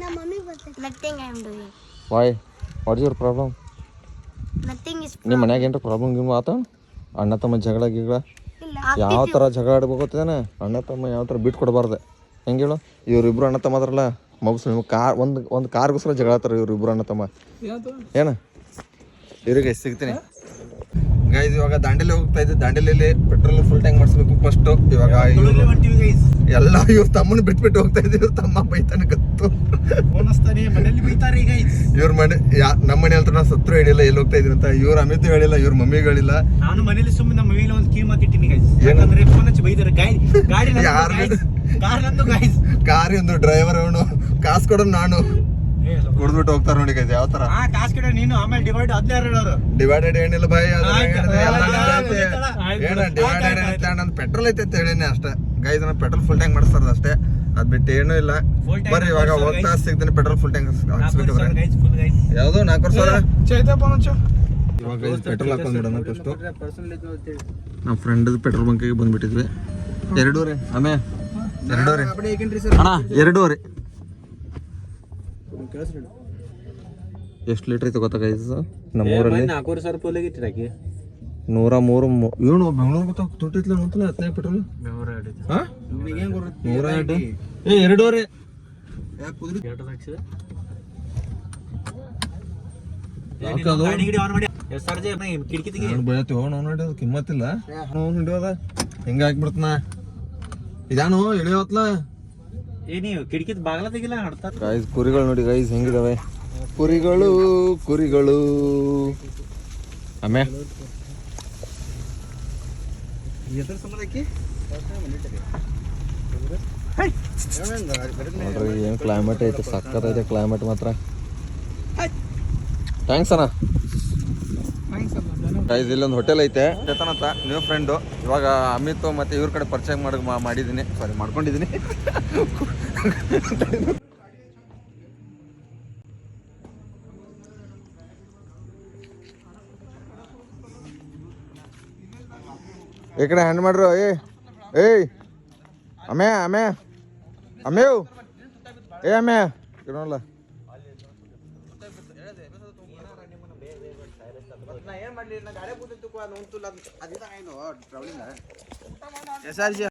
ನಮ್ಮ ಮಮ್ಮಿ ಬರ್ತಾರೆ nothing I am doing why what is your problem nothing is ನಿಮ್ಮ ಮನ್ಯಾಗ ಏನ್ರ ಪ್ರಾಬ್ಲಮ್ ಗಿಮ್ ಆತ? ಅಣ್ಣ ತಮ್ಮ ಜಗಳ ಗಿಗಳ? ಯಾವ ಥರ ಜಗಳ ಆಡ್ಬೇಕು ಅಣ್ಣ ತಮ್ಮ ಯಾವ ಥರ ಬಿಟ್ಟು ಕೊಡಬಾರ್ದೆ. ಹೆಂಗೆ ಹೇಳು? ಇವ್ರಿಬ್ರು ಅಣ್ಣ ತಮ್ಮ ಅದ್ರಲ್ಲ ಮಗಸು ನಿಮ್ಗೆ ಕಾರ್ ಒಂದು ಒಂದು ಕಾರ್ಗೋಸ್ಕರ ಜಗಳತ್ತಾರ ಇವ್ರು ಇಬ್ಬರು ಅಣ್ಣ ತಮ್ಮ. ಏನ? ಇವ್ರಿಗೆ ಸಿಗ್ತೀನಿ. ಗೈಸ್ ಇವಾಗ ದಾಂಡೇಲಿ ಹೋಗ್ತಾ ಇದ್ದೆ. ದಾಂಡೇಲಿಯಲ್ಲಿ ಪೆಟ್ರೋಲ್ ಫುಲ್ ಟ್ಯಾಂಕ್ ಮಾಡಿಸ್ಬೇಕು ಫಸ್ಟ್ ಇವಾಗ ಎಲ್ಲ ಇವ್ರ ತಮ್ಮನ ಬಿಟ್ಬಿಟ್ಟು ಹೋಗ್ತಾ ಇದ್ದೀವಿ ಇವ್ರ ತಮ್ಮ ಬೈತಾನೆ ಕತ್ತು ಇವ್ರ ಮನೆ ಯಾ ನಮ್ಮ ಮನೆ ಹತ್ರ ನಾವು ಸತ್ರು ಹೇಳಿಲ್ಲ ಎಲ್ಲಿ ಹೋಗ್ತಾ ಇದೀನಿ ಅಂತ. ಇವ್ರ ಅಮಿತ್ ಹೇಳಿಲ್ಲ ಇವ್ರ ಮಮ್ಮಿ ಹೇಳಿಲ್ಲ. ನಾನು ಮನೇಲಿ ಸುಮ್ಮನೆ ನಮ್ಮ ಮನೇಲಿ ಒಂದು ಕೀಮ್ ಹಾಕಿಟ್ಟಿನಿ ಗೈಸ್ ಏನಂದ್ರೆ ಫೋನ್ ಹಚ್ಚಿ ಬೈದಾರೆ. ಗಾಡಿ ಗಾಡಿ? ಕಾರ್ ನಂದು ಗೈಸ್ ಕಾರ್ ಒಂದು ಡ್ರೈವರ್ ಅವನು. ಕಾಸು ಕೊಡೋದು ನಾನು. ಕುಡ್ದ್ಬಿಟ್ಟು ಹೋಗ್ತಾರೆ ನೋಡಿ ಗೈಸ್ ಯಾವ ತರ ಹಾ ಕಾಸ್ ಕಡೆ ನೀನು ಆಮೇಲೆ ಡಿವೈಡ್ ಹದಿನಾರು ಹೇಳೋರು. ಡಿವೈಡೆಡ್ ಏನಿಲ್ಲ ಭಯ ಏನ ಡಿವೈಡೆಡ್ ಅಂತ ಐತೆ ಪೆಟ್ರೋಲ್ ಐತೆ ಅಂತ ಹೇಳಿನಿ ಅಷ್ಟೇ. ಗೈಸ್ ನಾನು ಪೆಟ್ರೋಲ್ ಫುಲ್ ಟ್ಯಾಂಕ್ ಮಾಡಿಸ್ತಾರ ಅಷ್ಟೇ. ಅದ್ ಬಿಟ್ಟು ಏನು ಇಲ್ಲ. ಬರ್ರಿ ಇವಾಗ ಹೋಗ್ತಾ. ಸಿಗ್ತೀನಿ ಪೆಟ್ರೋಲ್ ಫುಲ್ ಟ್ಯಾಂಕ್ ಹಾಕ್ಸ್ಬೇಕಂದ್ರೆ ಗೈಸ್ ಫುಲ್ ಗೈಸ್. ಯಾವ್ದು? ನಾಲ್ಕು ಸಾವಿರ? ಇವಾಗ ಪೆಟ್ರೋಲ್ ಹಾಕೊಂಡ್ಬಿಡೋಣ ಫಸ್ಟು ನಮ್ಮ ಫ್ರೆಂಡ್ ಪೆಟ್ರೋಲ್ ಬಂಕಿಗೆ ಬಂದ್ಬಿಟ್ಟಿದ್ವಿ. ಎರಡೂವರೆ ಆಮೇಲೆ ಎರಡೂವರೆ. ಅಣ್ಣ ಎರಡೂವರೆ. ಎಷ್ಟು ಲೀಟ್ರ್ ಗೈಸ್ ನಮ್ಮ ಊರಲ್ಲಿ ನಾಲ್ಕೂವರೆ ಸಾವಿರ ರೂಪಾಯಿ ಇಟ್ಟಿರಾಕಿ. ನೂರ ಮೂರು ಏನು ಬೆಂಗಳೂರು ಗೊತ್ತಾ ತುಟ್ಟಿತ್ಲ ಹತ್ತನೇ ಪೆಟ್ರೋಲ್ ನೂರ ಎರಡು ಏ ಎರಡೂವರೆ. ಕಿಮ್ಮತ್ತಿಲ್ಲ. ಹಿಂಗ ಹಾಕ್ಬಿಡ್ತನ? ಇದಾನು ಇಳಿಯೋತ್ಲ ಏ ನೀವು ಕಿಟಕಿ ಬಾಗಲ ತೆಗಿಲ್ಲ ಆಡ್ತಾರ ಗೈಸ್ ಕುರಿಗಳು ನೋಡಿ ಗೈಸ್ ಹೆಂಗಿದಾವೆ? ಕುರಿಗಳು ಕುರಿಗಳು. ಆಮೇ ನೋಡ್ರಿ ಏನು ಕ್ಲೈಮೇಟ್ ಐತೆ ಸಕ್ಕತ್ತೈತೆ ಕ್ಲೈಮೇಟ್ ಮಾತ್ರ. ಥ್ಯಾಂಕ್ಸ್ ಅಣ್ಣ. ಗೈಸ್ ಇಲ್ಲೊಂದು ಹೋಟೆಲ್ ಐತೆ. ಚೇತನ್ ಅಂತ ನ್ಯೂ ಫ್ರೆಂಡು ಇವಾಗ ಅಮಿತ್ ಮತ್ತೆ ಇವ್ರ ಕಡೆ ಪರಿಚಯ ಮಾಡಿ ಮಾಡಿದ್ದೀನಿ ಸಾರಿ ಮಾಡ್ಕೊಂಡಿದ್ದೀನಿ ಈ ಕಡೆ ಹ್ಯಾಂಡ್ ಮಾಡ್ರು. ಏ ಏಯ್. ಅಮೇ ಅಮೇ. ಅಮೇವ್. ಏ, ಅಮೇ. ಇರೋಲ್ಲ. ಗಾಡಿ ಕೂತಿತ್ತು ಅದು ಉಂಟು ಅದು ಟ್ರಾವೆಲಿಂಗ್ ಎಸ್ ಆರ್ ಜಿ